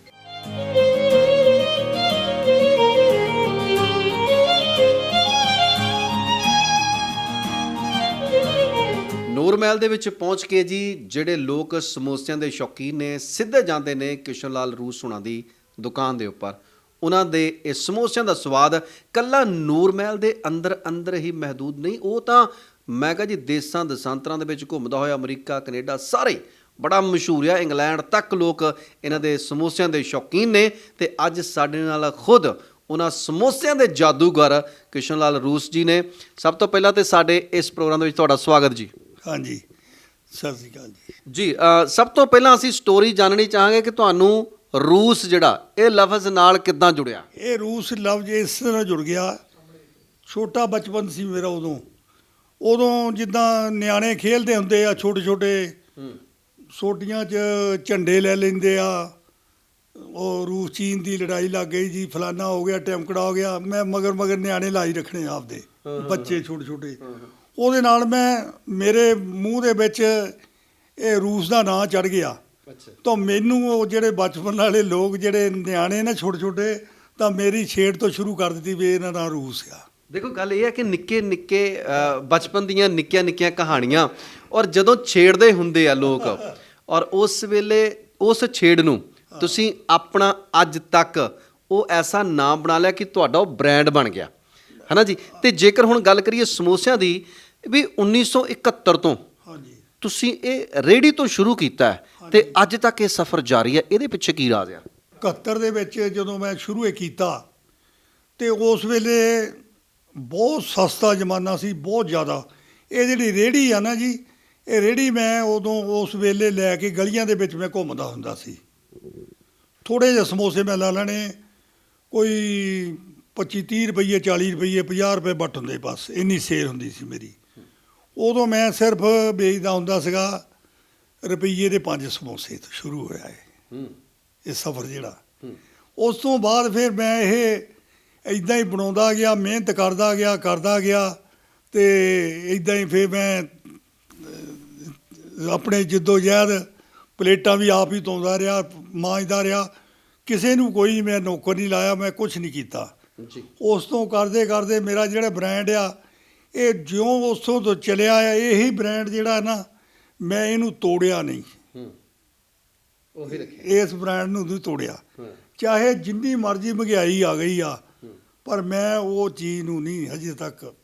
[SPEAKER 1] ਨੂਰਮਹਿਲ ਦੇ ਵਿੱਚ ਪਹੁੰਚ ਕੇ ਜੀ ਜਿਹੜੇ ਲੋਕ ਸਮੋਸਿਆਂ ਦੇ ਸ਼ੌਕੀਨ ਨੇ, ਸਿੱਧੇ ਜਾਂਦੇ ਨੇ ਕਿਸ਼ਨ ਲਾਲ ਰੂਸ ਹੋਣਾ ਦੀ ਦੁਕਾਨ ਦੇ ਉੱਪਰ। ਉਹਨਾਂ ਦੇ ਇਹ ਸਮੋਸਿਆਂ ਦਾ ਸਵਾਦ ਕੱਲਾ ਨੂਰਮਹਿਲ ਦੇ ਅੰਦਰ ਅੰਦਰ ਹੀ ਮਹਦੂਦ ਨਹੀਂ, ਉਹ ਤਾਂ ਮੈਂ ਕਹਾਂ ਜੀ ਦੇਸਾਂ ਦਸਾਂਤਰਾਂ ਦੇ ਵਿੱਚ ਘੁੰਮਦਾ ਹੋਇਆ ਅਮਰੀਕਾ, ਕੈਨੇਡਾ, ਸਾਰੇ ਬੜਾ ਮਸ਼ਹੂਰ ਆ, ਇੰਗਲੈਂਡ ਤੱਕ ਲੋਕ ਇਹਨਾਂ ਦੇ ਸਮੋਸਿਆਂ ਦੇ ਸ਼ੌਕੀਨ ਨੇ ਤੇ ਅੱਜ ਸਾਡੇ ਨਾਲ ਖੁਦ ਉਹਨਾਂ ਸਮੋਸਿਆਂ ਦੇ ਜਾਦੂਗਰ ਕਿਸ਼ਨ ਲਾਲ ਰੂਸ ਜੀ ਨੇ। ਸਭ ਤੋਂ ਪਹਿਲਾਂ ਤੇ ਸਾਡੇ ਇਸ ਪ੍ਰੋਗਰਾਮ ਦੇ ਵਿੱਚ ਤੁਹਾਡਾ ਸਵਾਗਤ ਜੀ।
[SPEAKER 4] ਹਾਂਜੀ। ਸਤਿ ਸ਼੍ਰੀ ਅਕਾਲ ਜੀ।
[SPEAKER 1] ਜੀ ਅ, ਸਭ ਤੋਂ ਪਹਿਲਾਂ ਅਸੀਂ ਸਟੋਰੀ ਜਾਣਨੀ ਚਾਹਾਂਗੇ ਕਿ ਤੁਹਾਨੂੰ ਰੂਸ ਜਿਹੜਾ ਇਹ ਲਫ਼ਜ਼ ਨਾਲ ਕਿੱਦਾਂ ਜੁੜਿਆ?
[SPEAKER 4] ਇਹ ਰੂਸ ਲਫ਼ਜ਼ ਇਸ ਤਰ੍ਹਾਂ ਜੁੜ ਗਿਆ ਛੋਟਾ ਬਚਪਨ ਸੀ ਮੇਰਾ ਉਦੋਂ। ਉਦੋਂ ਜਿੱਦਾਂ ਨਿਆਣੇ ਖੇਡਦੇ ਹੁੰਦੇ ਆ ਛੋਟੇ ਛੋਟੇ ਸੋਟੀਆਂ 'ਚ ਝੰਡੇ ਲੈ ਲੈਂਦੇ ਆ। ਉਹ ਰੂਸ ਚੀਨ ਦੀ ਲੜਾਈ ਲੱਗ ਗਈ ਜੀ ਫਲਾਨਾ ਹੋ ਗਿਆ ਟੈਮਕੜਾ ਹੋ ਗਿਆ ਮੈਂ ਮਗਰ ਮਗਰ ਨਿਆਣੇ ਲਾਈ ਰੱਖਣੇ ਆਪਦੇ ਬੱਚੇ ਛੋਟੇ ਛੋਟੇ ਉਹਦੇ ਨਾਲ ਮੈਂ ਮੇਰੇ ਮੂੰਹ ਦੇ ਵਿੱਚ ਇਹ ਰੂਸ ਦਾ ਨਾਂ ਚੜ ਗਿਆ।
[SPEAKER 1] ਅੱਛਾ।
[SPEAKER 4] ਤਾਂ ਮੈਨੂੰ ਉਹ ਜਿਹੜੇ ਬਚਪਨ ਵਾਲੇ ਲੋਕ ਜਿਹੜੇ ਨਿਆਣੇ ਨੇ ਛੋਟੇ ਛੋਟੇ ਤਾਂ ਮੇਰੀ ਛੇੜ ਤੋਂ ਸ਼ੁਰੂ ਕਰ ਦਿੱਤੀ ਵੀ ਇਹਨਾਂ ਦਾ ਰੂਸ ਆ।
[SPEAKER 1] ਦੇਖੋ ਗੱਲ ਇਹ ਹੈ ਕਿ ਨਿੱਕੇ ਨਿੱਕੇ ਬਚਪਨ ਦੀਆਂ ਨਿੱਕੀਆਂ ਨਿੱਕੀਆਂ ਕਹਾਣੀਆਂ ਔਰ ਜਦੋਂ ਛੇੜਦੇ ਹੁੰਦੇ ਆ ਲੋਕ ਔਰ ਉਸ ਵੇਲੇ ਉਸ ਛੇੜ ਨੂੰ ਤੁਸੀਂ ਆਪਣਾ ਅੱਜ ਤੱਕ ਉਹ ਐਸਾ ਨਾਮ ਬਣਾ ਲਿਆ ਕਿ ਤੁਹਾਡਾ ਉਹ ਬ੍ਰਾਂਡ ਬਣ ਗਿਆ। ਹਨਾ ਜੀ? ਤੇ ਜੇਕਰ ਹੁਣ ਗੱਲ ਕਰੀਏ ਸਮੋਸਿਆਂ ਦੀ ਵੀ 1971 ਤੋਂ
[SPEAKER 4] ਹਾਂਜੀ।
[SPEAKER 1] ਤੁਸੀਂ ਇਹ ਰੇੜੀ ਤੋਂ ਸ਼ੁਰੂ ਕੀਤਾ ਤੇ ਅੱਜ ਤੱਕ ਇਹ ਸਫ਼ਰ ਜਾਰੀ ਹੈ। ਇਹਦੇ ਪਿੱਛੇ ਕੀ ਰਾਜ਼ ਆ?
[SPEAKER 4] 71 ਦੇ ਵਿੱਚ ਜਦੋਂ ਮੈਂ ਸ਼ੁਰੂ ਇਹ ਕੀਤਾ ਤੇ ਉਸ ਵੇਲੇ ਬਹੁਤ ਸਸਤਾ ਜ਼ਮਾਨਾ ਸੀ ਬਹੁਤ ਜ਼ਿਆਦਾ। ਇਹ ਜਿਹੜੀ ਰੇੜੀ ਆ ਨਾ ਜੀ ਇਹ ਰੇੜੀ ਮੈਂ ਉਦੋਂ ਉਸ ਵੇਲੇ ਲੈ ਕੇ ਗਲੀਆਂ ਦੇ ਵਿੱਚ ਮੈਂ ਘੁੰਮਦਾ ਹੁੰਦਾ ਸੀ। ਥੋੜੇ ਜਿਹੇ ਸਮੋਸੇ ਮੈਂ ਲਾ ਲੈਣੇ ਕੋਈ 25 30 ਰੁਪਏ 40 ਰੁਪਏ 50 ਰੁਪਏ ਬੱਟ ਹੁੰਦੇ ਬਸ ਇੰਨੀ ਸੇਲ ਹੁੰਦੀ ਸੀ ਮੇਰੀ। ਉਦੋਂ ਮੈਂ ਸਿਰਫ ਵੇਚਦਾ ਹੁੰਦਾ ਸੀਗਾ ਰੁਪਈਏ ਦੇ ਪੰਜ ਸਮੋਸੇ ਤੋਂ ਸ਼ੁਰੂ ਹੋਇਆ
[SPEAKER 1] ਹੂੰ।
[SPEAKER 4] ਇਹ ਸਫ਼ਰ ਜਿਹੜਾ।
[SPEAKER 1] ਉਸ
[SPEAKER 4] ਤੋਂ ਬਾਅਦ ਫਿਰ ਮੈਂ ਇਹ ਇਦਾਂ ਹੀ ਬਣਾਉਂਦਾ ਗਿਆ ਮਿਹਨਤ ਕਰਦਾ ਗਿਆ ਕਰਦਾ ਗਿਆ ਤੇ ਇਦਾਂ ਹੀ ਫਿਰ ਮੈਂ ਆਪਣੇ ਜਿੱਦੋ ਜਹਿਦ ਪਲੇਟਾਂ ਵੀ ਆਪ ਹੀ ਧੋਂਦਾ ਰਿਹਾ ਮਾਂਜਦਾ ਰਿਹਾ। ਕਿਸੇ ਨੂੰ ਕੋਈ ਮੈਂ ਨੌਕਰ ਨਹੀਂ ਲਾਇਆ ਮੈਂ ਕੁਝ ਨਹੀਂ ਕੀਤਾ।
[SPEAKER 1] ਜੀ।
[SPEAKER 4] ਉਸ ਤੋਂ ਕਰਦੇ ਕਰਦੇ ਮੇਰਾ ਜਿਹੜਾ ਬ੍ਰਾਂਡ ਆ ਇਹ ਜਿਉਂ ਉਸ ਤੋਂ ਚੱਲਿਆ ਆ ਇਹੀ ਬ੍ਰਾਂਡ ਜਿਹੜਾ ਨਾ ਮੈਂ ਇਹਨੂੰ ਤੋੜਿਆ ਨਹੀਂ।
[SPEAKER 1] ਹੂੰ। ਉਹੀ ਰੱਖਿਆ।
[SPEAKER 4] ਇਸ ਬ੍ਰਾਂਡ ਨੂੰ ਨਹੀਂ ਤੋੜਿਆ। ਚਾਹੇ ਜਿੰਨੀ ਮਰਜ਼ੀ ਮਹਿੰਗਾਈ ਆ ਗਈ ਆ ਪਰ ਮੈਂ ਉਹ ਚੀਜ਼ ਨੂੰ ਨਹੀਂ ਹਜੇ ਤੱਕ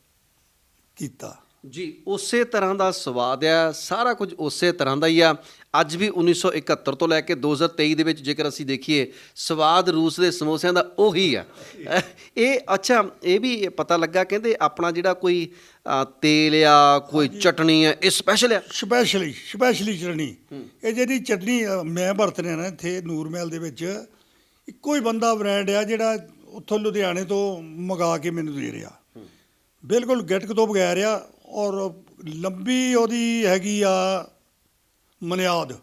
[SPEAKER 4] ਕੀਤਾ।
[SPEAKER 1] ਜੀ ਉਸੇ ਤਰ੍ਹਾਂ ਦਾ ਸਵਾਦ ਆ ਸਾਰਾ ਕੁਝ ਉਸੇ ਤਰ੍ਹਾਂ ਦਾ ਹੀ ਆ। ਅੱਜ ਵੀ 1971 ਤੋਂ ਲੈ ਕੇ 2023 ਦੇ ਵਿੱਚ ਜੇਕਰ ਅਸੀਂ ਦੇਖੀਏ ਸਵਾਦ ਰੂਸ ਦੇ ਸਮੋਸਿਆਂ ਦਾ ਉਹੀ ਆ। ਇਹ ਅੱਛਾ ਇਹ ਵੀ ਪਤਾ ਲੱਗਾ ਕਹਿੰਦੇ ਆਪਣਾ ਜਿਹੜਾ ਕੋਈ ਤੇਲ ਆ ਕੋਈ ਚਟਣੀ ਆ ਇਹ ਸਪੈਸ਼ਲ ਆ?
[SPEAKER 4] ਸਪੈਸ਼ਲੀ ਸਪੈਸ਼ਲੀ ਚਟਣੀ। ਇਹ ਜਿਹੜੀ ਚਟਣੀ ਮੈਂ ਵਰਤ ਰਿਹਾ ਨਾ ਇੱਥੇ ਨੂਰਮਹਿਲ ਦੇ ਵਿੱਚ ਇੱਕੋ ਹੀ ਬੰਦਾ ਬ੍ਰਾਂਡ ਆ ਜਿਹੜਾ ਉੱਥੋਂ ਲੁਧਿਆਣੇ ਤੋਂ ਮੰਗਾ ਕੇ ਮੈਨੂੰ ਦੇ ਰਿਹਾ। ਬਿਲਕੁਲ ਗਿਟਕ ਤੋਂ ਬਗੈਰ ਆ ਔਰ ਲੰਬੀ ਉਹਦੀ ਹੈਗੀ ਆ ਮਨਿਆਦ।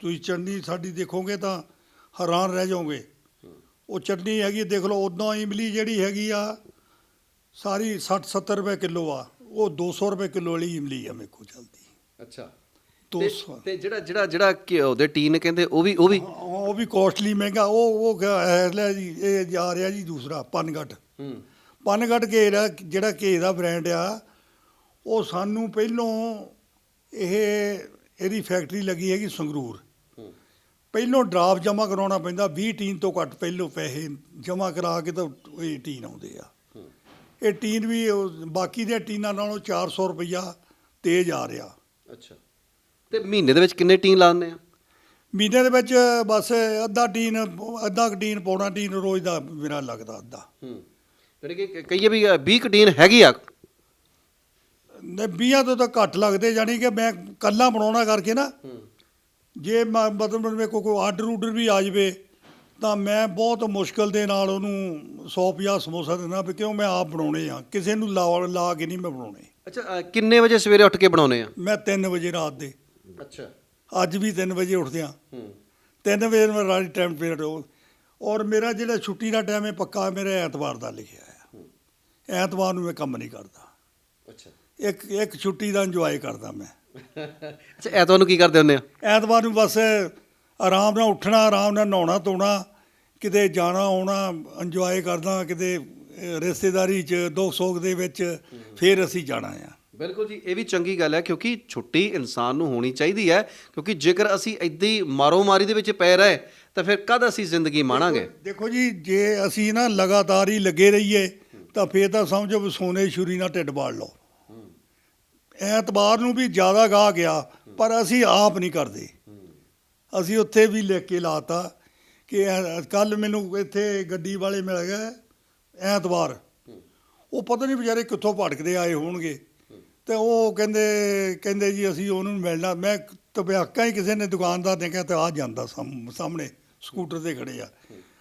[SPEAKER 4] ਤੁਸੀਂ ਚਟਨੀ ਸਾਡੀ ਦੇਖੋਗੇ ਤਾਂ ਹੈਰਾਨ ਰਹਿ ਜਾਓਗੇ। ਉਹ ਚਟਨੀ ਹੈਗੀ ਦੇਖ ਲਓ ਉਦਾਂ ਇਮਲੀ ਜਿਹੜੀ ਹੈਗੀ ਆ ਸਾਰੀ 60 70 ਰੁਪਏ ਕਿਲੋ ਆ। ਉਹ 200 ਰੁਪਏ ਕਿਲੋ ਵਾਲੀ ਇਮਲੀ ਆ ਮੇਰੇ ਕੋਲ ਚੱਲਦੀ।
[SPEAKER 1] ਅੱਛਾ।
[SPEAKER 4] 200
[SPEAKER 1] ਤੇ ਜਿਹੜਾ ਜਿਹੜਾ ਜਿਹੜਾ ਘਿਓ ਦੇ ਟੀਨ ਕਹਿੰਦੇ ਉਹ ਵੀ ਉਹ ਵੀ
[SPEAKER 4] ਉਹ ਵੀ ਕੋਸਟਲੀ ਮਹਿੰਗਾ। ਉਹ ਉਹ ਲੈ ਜੀ ਇਹ ਜਾ ਰਿਹਾ ਜੀ ਦੂਸਰਾ ਪਨਗਟ।
[SPEAKER 1] ਹੂੰ।
[SPEAKER 4] ਪਨਗਟ ਕੇ ਦਾ ਜਿਹੜਾ ਕੇ ਦਾ ਬ੍ਰਾਂਡ ਆ ਉਹ ਸਾਨੂੰ ਪਹਿਲੋਂ ਇਹ ਇਹਦੀ ਫੈਕਟਰੀ ਲੱਗੀ ਹੈਗੀ ਸੰਗਰੂਰ। ਪਹਿਲੋਂ ਡਰਾਫਟ ਜਮ੍ਹਾਂ ਕਰਾਉਣਾ ਪੈਂਦਾ 20 ਟੀਨ ਤੋਂ ਘੱਟ ਪਹਿਲੋਂ ਪੈਸੇ ਜਮ੍ਹਾਂ ਕਰਾ ਕੇ ਤਾਂ ਇਹ ਟੀਨ ਆਉਂਦੇ ਆ। ਇਹ ਟੀਨ ਵੀ ਬਾਕੀ ਦੇ ਟੀਨਾਂ ਨਾਲੋਂ 400 ਰੁਪਈਆ ਤੇਜ਼ ਆ ਰਿਹਾ।
[SPEAKER 1] ਅੱਛਾ। ਤੇ ਮਹੀਨੇ ਦੇ ਵਿੱਚ ਕਿੰਨੇ ਟੀਨ ਲਾਉਂਦੇ ਆ?
[SPEAKER 4] ਮਹੀਨੇ ਦੇ ਵਿੱਚ ਬਸ ਅੱਧਾ ਟੀਨ ਅੱਧਾ ਟੀਨ ਪੌਣਾ ਟੀਨ ਰੋਜ਼ ਦਾ ਮੇਰਾ ਲੱਗਦਾ ਅੱਧਾ।
[SPEAKER 1] ਹੂੰ। ਜਿਹੜੇ ਕਿ ਕਹੀਏ ਵੀ 20 ਕੁ ਟੀਨ ਹੈਗੀ ਆ।
[SPEAKER 4] ਨੇ 20 ਤੋਂ ਤਾਂ ਘੱਟ ਲੱਗਦੇ ਜਾਨੀ ਕਿ ਮੈਂ ਕੱਲਾ ਬਣਾਉਣਾ ਕਰਕੇ ਨਾ
[SPEAKER 1] ਹੂੰ।
[SPEAKER 4] ਜੇ ਮ- ਮਤਲਬ ਮੇਰੇ ਕੋਲ ਕੋਈ ਆਰਡਰ ਉਡਰ ਵੀ ਆ ਜਾਵੇ ਤਾਂ ਮੈਂ ਬਹੁਤ ਮੁਸ਼ਕਲ ਦੇ ਨਾਲ ਉਹਨੂੰ 150 ਸਮੋਸਾ ਦਿੰਦਾ ਵੀ ਕਿਉਂ ਮੈਂ ਆਪ ਬਣਾਉਣੇ ਆ ਕਿਸੇ ਨੂੰ ਲਾ ਲਾ ਕੇ ਨਹੀਂ ਮੈਂ ਬਣਾਉਣੇ।
[SPEAKER 1] ਅੱਛਾ ਕਿੰਨੇ ਵਜੇ ਸਵੇਰੇ ਉੱਠ ਕੇ ਬਣਾਉਨੇ ਆ?
[SPEAKER 4] ਮੈਂ 3 ਵਜੇ ਰਾਤ ਦੇ।
[SPEAKER 1] ਅੱਛਾ।
[SPEAKER 4] ਅੱਜ ਵੀ 3 ਵਜੇ ਉੱਠਦੇ ਆ।
[SPEAKER 1] ਹੂੰ।
[SPEAKER 4] 3 ਵਜੇ ਮੈਂ ਰਾਤ ਟਾਈਮ ਪੀਰੀਅਡ ਔਰ ਮੇਰਾ ਜਿਹੜਾ ਛੁੱਟੀ ਦਾ ਟਾਈਮ ਹੈ ਪੱਕਾ ਮੇਰਾ ਐਤਵਾਰ ਦਾ ਲਿਖਿਆ ਹੈ। ਐਤਵਾਰ ਨੂੰ ਮੈਂ ਕੰਮ ਨਹੀਂ ਕਰਦਾ। ਇੱਕ ਇੱਕ ਛੁੱਟੀ ਦਾ ਇੰਜੋਏ ਕਰਦਾ ਮੈਂ।
[SPEAKER 1] ਅੱਛਾ ਐਤਵਾਰ ਨੂੰ ਕੀ ਕਰਦੇ ਹੁੰਦੇ ਆ?
[SPEAKER 4] ਐਤਵਾਰ ਨੂੰ ਬਸ ਆਰਾਮ ਨਾਲ ਉੱਠਣਾ ਆਰਾਮ ਨਾਲ ਨਹਾਉਣਾ ਧੋਣਾ ਕਿਤੇ ਜਾਣਾ ਆਉਣਾ ਇੰਜੋਏ ਕਰਦਾ ਕਿਤੇ ਰਿਸ਼ਤੇਦਾਰੀ 'ਚ ਦੁੱਖ ਸੁੱਖ ਦੇ ਵਿੱਚ ਫਿਰ ਅਸੀਂ ਜਾਣਾ ਆ।
[SPEAKER 1] ਬਿਲਕੁਲ ਜੀ ਇਹ ਵੀ ਚੰਗੀ ਗੱਲ ਹੈ ਕਿਉਂਕਿ ਛੁੱਟੀ ਇਨਸਾਨ ਨੂੰ ਹੋਣੀ ਚਾਹੀਦੀ ਹੈ ਕਿਉਂਕਿ ਜੇਕਰ ਅਸੀਂ ਇੱਦਾਂ ਹੀ ਮਾਰੋ ਮਾਰੀ ਦੇ ਵਿੱਚ ਪੈ ਰਹੇ ਤਾਂ ਫਿਰ ਕਦ ਅਸੀਂ ਜ਼ਿੰਦਗੀ ਮਾਣਾਂਗੇ?
[SPEAKER 4] ਦੇਖੋ ਜੀ ਜੇ ਅਸੀਂ ਨਾ ਲਗਾਤਾਰ ਹੀ ਲੱਗੇ ਰਹੀਏ ਤਾਂ ਫੇਰ ਤਾਂ ਸਮਝੋ ਸੋਨੇ ਛੁਰੀ ਨਾਲ ਢਿੱਡ ਬਾੜ ਲਓ। ਐਤਵਾਰ ਨੂੰ ਵੀ ਜ਼ਿਆਦਾ ਗਾਹ ਗਿਆ, ਪਰ ਅਸੀਂ ਆਪ ਨਹੀਂ ਕਰਦੇ। ਅਸੀਂ ਉੱਥੇ ਵੀ ਲਿਖ ਕੇ ਲਾਤਾ ਕਿ ਕੱਲ ਮੈਨੂੰ ਇੱਥੇ ਗੱਡੀ ਵਾਲੇ ਮਿਲ ਗਏ ਐਤਵਾਰ। ਉਹ ਪਤਾ ਨਹੀਂ ਵਿਚਾਰੇ ਕਿੱਥੋਂ ਭਟਕਦੇ ਆਏ ਹੋਣਗੇ। ਤੇ ਉਹ ਕਹਿੰਦੇ ਕਹਿੰਦੇ ਜੀ ਅਸੀਂ ਉਹਨੂੰ ਮਿਲਣਾ, ਮੈਂ ਤਬਿਆਕਾ ਹੀ ਕਿਸੇ ਨੇ ਦੁਕਾਨਦਾਰ ਨੇ ਕਿਹਾ ਤੇ ਆ ਜਾਂਦਾ ਸਾਹਮ- ਸਾਹਮਣੇ, ਸਕੂਟਰ ਤੇ ਖੜੇ ਆ।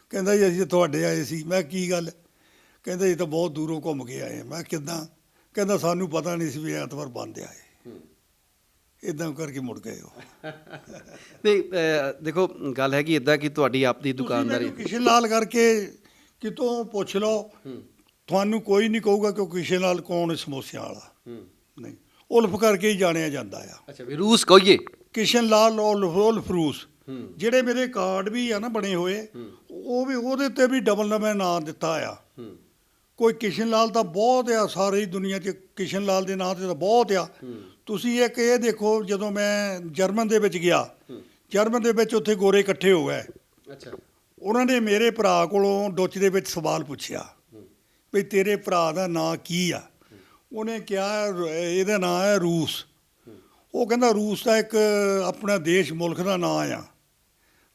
[SPEAKER 4] ਕਹਿੰਦਾ ਜੀ ਅਸੀਂ ਤੁਹਾਡੇ ਆਏ ਸੀ। ਮੈਂ ਕੀ ਗੱਲ? ਕਹਿੰਦਾ ਜੀ ਤਾਂ ਬਹੁਤ ਦੂਰੋਂ ਘੁੰਮ ਕੇ ਆਏ ਮੈਂ ਕਿੱਦਾਂ? ਕਹਿੰਦਾ ਸਾਨੂੰ ਪਤਾ ਨਹੀਂ ਸੀ ਵੀ ਐਤਵਾਰ ਬੰਦ ਆਏ ਇਦਾਂ ਕਰਕੇ ਮੁੜ ਗਏ ਉਹ।
[SPEAKER 1] ਨਹੀਂ ਦੇਖੋ ਗੱਲ ਹੈਗੀ ਇਦਾਂ ਕਿ ਤੁਹਾਡੀ ਆਪਦੀ ਦੁਕਾਨਦਾਰੀ
[SPEAKER 4] ਕਿਸ਼ਨ ਲਾਲ ਕਰਕੇ ਕਿਤੋਂ ਪੁੱਛ ਲਓ। ਤੁਹਾਨੂੰ ਕੋਈ ਨਹੀਂ ਕਹੂਗਾ ਕਿ ਉਹ ਕਿਸ਼ਨ ਲਾਲ ਕੌਣ ਸਮੋਸਿਆਂ ਵਾਲਾ। ਨਹੀਂ। ਉਲਫ ਕਰਕੇ ਹੀ ਜਾਣਿਆ ਜਾਂਦਾ ਆ।
[SPEAKER 1] ਅੱਛਾ ਵੀ ਰੂਸ ਕਹੀਏ?
[SPEAKER 4] ਕਿਸ਼ਨ ਲਾਲ ਉਲਫ ਉਲਫ ਰੂਸ। ਜਿਹੜੇ ਮੇਰੇ ਕਾਰਡ ਵੀ ਆ ਨਾ ਬਣੇ ਹੋਏ ਉਹ ਵੀ ਉਹਦੇ ਤੇ ਵੀ ਡਬਲ ਨਵੇਂ ਨਾਂ ਦਿੱਤਾ ਆ। ਕੋਈ ਕਿਸ਼ਨ ਲਾਲ ਤਾਂ ਬਹੁਤ ਆ ਸਾਰੀ ਦੁਨੀਆ 'ਚ ਕਿਸ਼ਨ ਲਾਲ ਦੇ ਨਾਂ ਤੇ ਤਾਂ ਬਹੁਤ ਆ। ਤੁਸੀਂ ਇੱਕ ਇਹ ਦੇਖੋ ਜਦੋਂ ਮੈਂ ਜਰਮਨ ਦੇ ਵਿੱਚ ਗਿਆ ਜਰਮਨ ਦੇ ਵਿੱਚ ਉੱਥੇ ਗੋਰੇ ਇਕੱਠੇ ਹੋ ਗਏ।
[SPEAKER 1] ਅੱਛਾ।
[SPEAKER 4] ਉਹਨਾਂ ਨੇ ਮੇਰੇ ਭਰਾ ਕੋਲੋਂ ਡੁੱਚ ਦੇ ਵਿੱਚ ਸਵਾਲ ਪੁੱਛਿਆ ਵੀ ਤੇਰੇ ਭਰਾ ਦਾ ਨਾਂ ਕੀ ਆ? ਉਹਨੇ ਕਿਹਾ ਇਹਦਾ ਨਾਂ ਹੈ ਰੂਸ। ਉਹ ਕਹਿੰਦਾ ਰੂਸ ਦਾ ਇੱਕ ਆਪਣਾ ਦੇਸ਼ ਮੁਲਕ ਦਾ ਨਾਂ ਆ।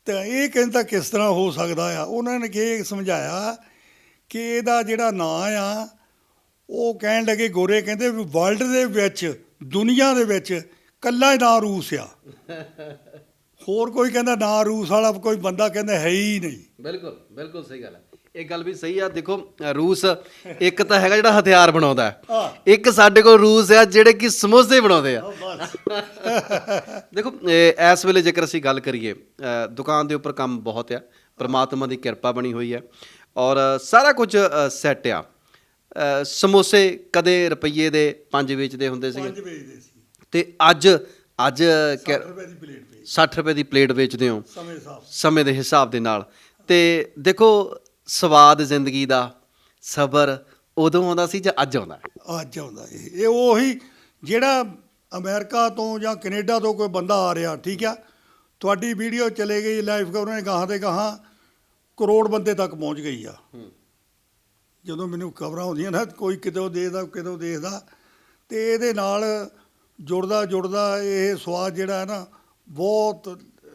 [SPEAKER 4] ਤੇ ਇਹ ਕਹਿੰਦਾ ਕਿਸ ਤਰ੍ਹਾਂ ਹੋ ਸਕਦਾ ਆ? ਉਹਨਾਂ ਨੇ ਕੀ ਸਮਝਾਇਆ ਕਿ ਇਹਦਾ ਜਿਹੜਾ ਨਾਂ ਆ ਉਹ ਕਹਿਣ ਲੱਗੇ ਗੋਰੇ ਕਹਿੰਦੇ ਵੀ ਵਰਲਡ ਦੇ ਵਿੱਚ ਦੁਨੀਆ ਦੇ ਵਿੱਚ ਕੱਲਾ ਹੀ ਨਾਂ ਰੂਸ ਆ। ਹੋਰ ਕੋਈ ਕਹਿੰਦਾ ਨਾਂ ਰੂਸ ਵਾਲਾ ਕੋਈ ਬੰਦਾ ਕਹਿੰਦਾ ਹੈ ਹੀ ਨਹੀਂ।
[SPEAKER 1] ਬਿਲਕੁਲ ਬਿਲਕੁਲ ਸਹੀ ਗੱਲ ਹੈ ਇਹ ਗੱਲ ਵੀ ਸਹੀ ਆ। ਦੇਖੋ ਰੂਸ ਇੱਕ ਤਾਂ ਹੈਗਾ ਜਿਹੜਾ ਹਥਿਆਰ ਬਣਾਉਂਦਾ। ਇੱਕ ਸਾਡੇ ਕੋਲ ਰੂਸ ਆ ਜਿਹੜੇ ਕਿ ਸਮੋਸੇ ਬਣਾਉਂਦੇ ਆ। ਦੇਖੋ ਇਸ ਵੇਲੇ ਜੇਕਰ ਅਸੀਂ ਗੱਲ ਕਰੀਏ ਦੁਕਾਨ ਦੇ ਉੱਪਰ ਕੰਮ ਬਹੁਤ ਆ। ਪ੍ਰਮਾਤਮਾ ਦੀ ਕਿਰਪਾ ਬਣੀ ਹੋਈ ਹੈ ਔਰ ਸਾਰਾ ਕੁਝ ਸੈੱਟ ਆ। ਸਮੋਸੇ ਕਦੇ ਰੁਪਈਏ ਦੇ ਪੰਜ ਵੇਚਦੇ ਹੁੰਦੇ ਸੀਗੇ?
[SPEAKER 4] ਪੰਜ ਵੇਚਦੇ ਸੀ।
[SPEAKER 1] ਤੇ ਅੱਜ ਅੱਜ ਕਿ-
[SPEAKER 4] 60 ਰੁਪਏ ਦੀ ਪਲੇਟ ਵੇਚ।
[SPEAKER 1] 60 ਰੁਪਏ ਦੀ ਪਲੇਟ ਵੇਚਦੇ ਹੋ।
[SPEAKER 4] ਸਮੇਂ
[SPEAKER 1] ਦੇ ਹਿਸਾਬ ਦੇ ਨਾਲ। ਤੇ ਦੇਖੋ ਸਵਾਦ ਜ਼ਿੰਦਗੀ ਦਾ ਸਬਰ ਉਦੋਂ ਆਉਂਦਾ ਸੀ ਜਾਂ ਅੱਜ ਆਉਂਦਾ?
[SPEAKER 4] ਅੱਜ ਆਉਂਦਾ ਇਹ। ਉਹੀ ਜਿਹੜਾ ਅਮਰੀਕਾ ਤੋਂ ਜਾਂ ਕੈਨੇਡਾ ਤੋਂ ਕੋਈ ਬੰਦਾ ਆ ਰਿਹਾ ਠੀਕ ਆ? ਤੁਹਾਡੀ ਵੀਡੀਓ ਚਲੇ ਗਈ ਲਾਈਵ ਕਰ ਉਹਨੇ ਗਾਹਾਂ ਦੇ ਗਾਹਾਂ ਕਰੋੜ ਬੰਦੇ ਤੱਕ ਪਹੁੰਚ ਗਈ ਆ। ਜਦੋਂ ਮੈਨੂੰ ਖਬਰਾਂ ਆਉਂਦੀਆਂ ਨਾ ਕੋਈ ਕਿਤੋਂ ਦੇਖਦਾ ਕਿਤੋਂ ਦੇਖਦਾ ਤੇ ਇਹਦੇ ਨਾਲ ਜੁੜਦਾ ਜੁੜਦਾ ਇਹ ਸਵਾਦ ਜਿਹੜਾ ਹੈ ਨਾ ਬਹੁਤ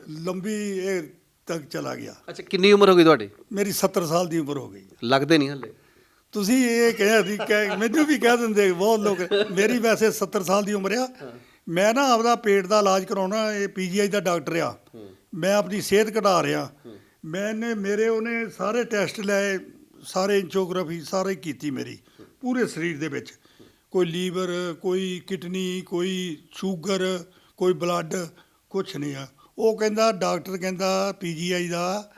[SPEAKER 4] ਲੰਬੀ ਇਹ ਤੱਕ ਚਲਾ ਗਿਆ।
[SPEAKER 1] ਅੱਛਾ ਕਿੰਨੀ ਉਮਰ ਹੋ ਗਈ ਤੁਹਾਡੀ?
[SPEAKER 4] ਮੇਰੀ 70 ਸਾਲ ਦੀ ਉਮਰ ਹੋ ਗਈ।
[SPEAKER 1] ਲੱਗਦੇ ਨਹੀਂ ਹਲੇ।
[SPEAKER 4] ਤੁਸੀਂ ਇਹ ਕਹਿਆ ਸੀ ਕਿ ਮੈਨੂੰ ਵੀ ਕਹਿ ਦਿੰਦੇ ਬਹੁਤ ਲੋਕ ਮੇਰੀ ਵੈਸੇ 70 ਸਾਲ ਦੀ ਉਮਰ ਆ। ਮੈਂ ਨਾ ਆਪਦਾ ਪੇਟ ਦਾ ਇਲਾਜ ਕਰਾਉਣਾ ਇਹ ਪੀਜੀਆਈ ਦਾ ਡਾਕਟਰ ਆ। ਮੈਂ ਆਪਣੀ ਸਿਹਤ ਘਟਾ ਰਿਹਾ। ਮੈਨੇ ਮੇਰੇ ਉਹਨੇ ਸਾਰੇ ਟੈਸਟ ਲਏ, ਸਾਰੇ ਇੰਚੋਗ੍ਰਾਫੀ ਸਾਰੇ ਕੀਤੀ ਮੇਰੀ, ਪੂਰੇ ਸਰੀਰ ਦੇ ਵਿੱਚ। ਕੋਈ ਲੀਵਰ, ਕੋਈ ਕਿਡਨੀ, ਕੋਈ ਸ਼ੂਗਰ, ਕੋਈ ਬਲੱਡ, ਕੁਛ ਨਹੀਂ ਆ। ਉਹ ਕਹਿੰਦਾ, ਡਾਕਟਰ ਕਹਿੰਦਾ ਪੀਜੀਆਈ ਦਾ,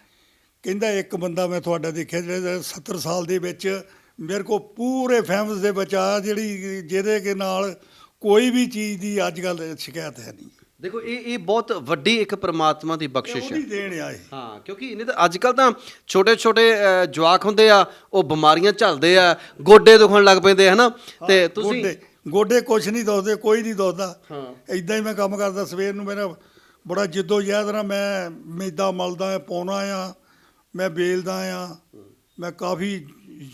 [SPEAKER 4] ਕਹਿੰਦਾ, ਇੱਕ ਬੰਦਾ ਮੈਂ ਤੁਹਾਡਾ ਦੇਖਿਆ ਜਿਹੜਾ 70 ਸਾਲ ਦੇ ਵਿੱਚ ਮੇਰੇ ਕੋ ਪੂਰੇ ਫੈਮਿਲੀ ਦੇ ਵਿੱਚ ਆ ਜਿਹੜੀ ਜਿਹਦੇ ਕੇ ਨਾਲ ਕੋਈ ਵੀ ਚੀਜ਼ ਦੀ ਅੱਜ ਕੱਲ ਸ਼ਿਕਾਇਤ ਹੈ ਨਹੀਂ।
[SPEAKER 1] ਦੇਖੋ ਇਹ ਇਹ ਬਹੁਤ ਵੱਡੀ ਇੱਕ ਪ੍ਰਮਾਤਮਾ ਦੀ ਬਖਸ਼ਿਸ਼ ਹੈ।
[SPEAKER 4] ਉਹਦੀ ਦੇਣ ਆ ਇਹ।
[SPEAKER 1] ਹਾਂ ਕਿਉਂਕਿ ਇਹਨੇ ਤਾਂ ਅੱਜ ਕੱਲ ਤਾਂ ਛੋਟੇ ਛੋਟੇ ਜਵਾਕ ਹੁੰਦੇ ਆ ਉਹ ਬਿਮਾਰੀਆਂ ਝੱਲਦੇ ਆ ਗੋਡੇ ਦੁਖਣ ਲੱਗ ਪੈਂਦੇ ਹਨਾ? ਤੇ ਤੁਸੀਂ
[SPEAKER 4] ਗੋਡੇ ਗੋਡੇ ਕੁਛ ਨਹੀਂ ਦੋਸਦੇ ਕੋਈ ਨਹੀਂ ਦੋਸਦਾ
[SPEAKER 1] ਹਾਂ।
[SPEAKER 4] ਇਦਾਂ ਹੀ ਮੈਂ ਕੰਮ ਕਰਦਾ ਸਵੇਰ ਨੂੰ ਮੇਰਾ ਬੜਾ ਜਿੱਦੋ ਜਹਿਦ ਨਾਲ ਮੈਂ ਮੈਦਾ ਮਲਦਾ ਆ ਪਾਉਣਾ ਆ ਮੈਂ ਬੇਲਦਾ ਆ ਮੈਂ ਕਾਫੀ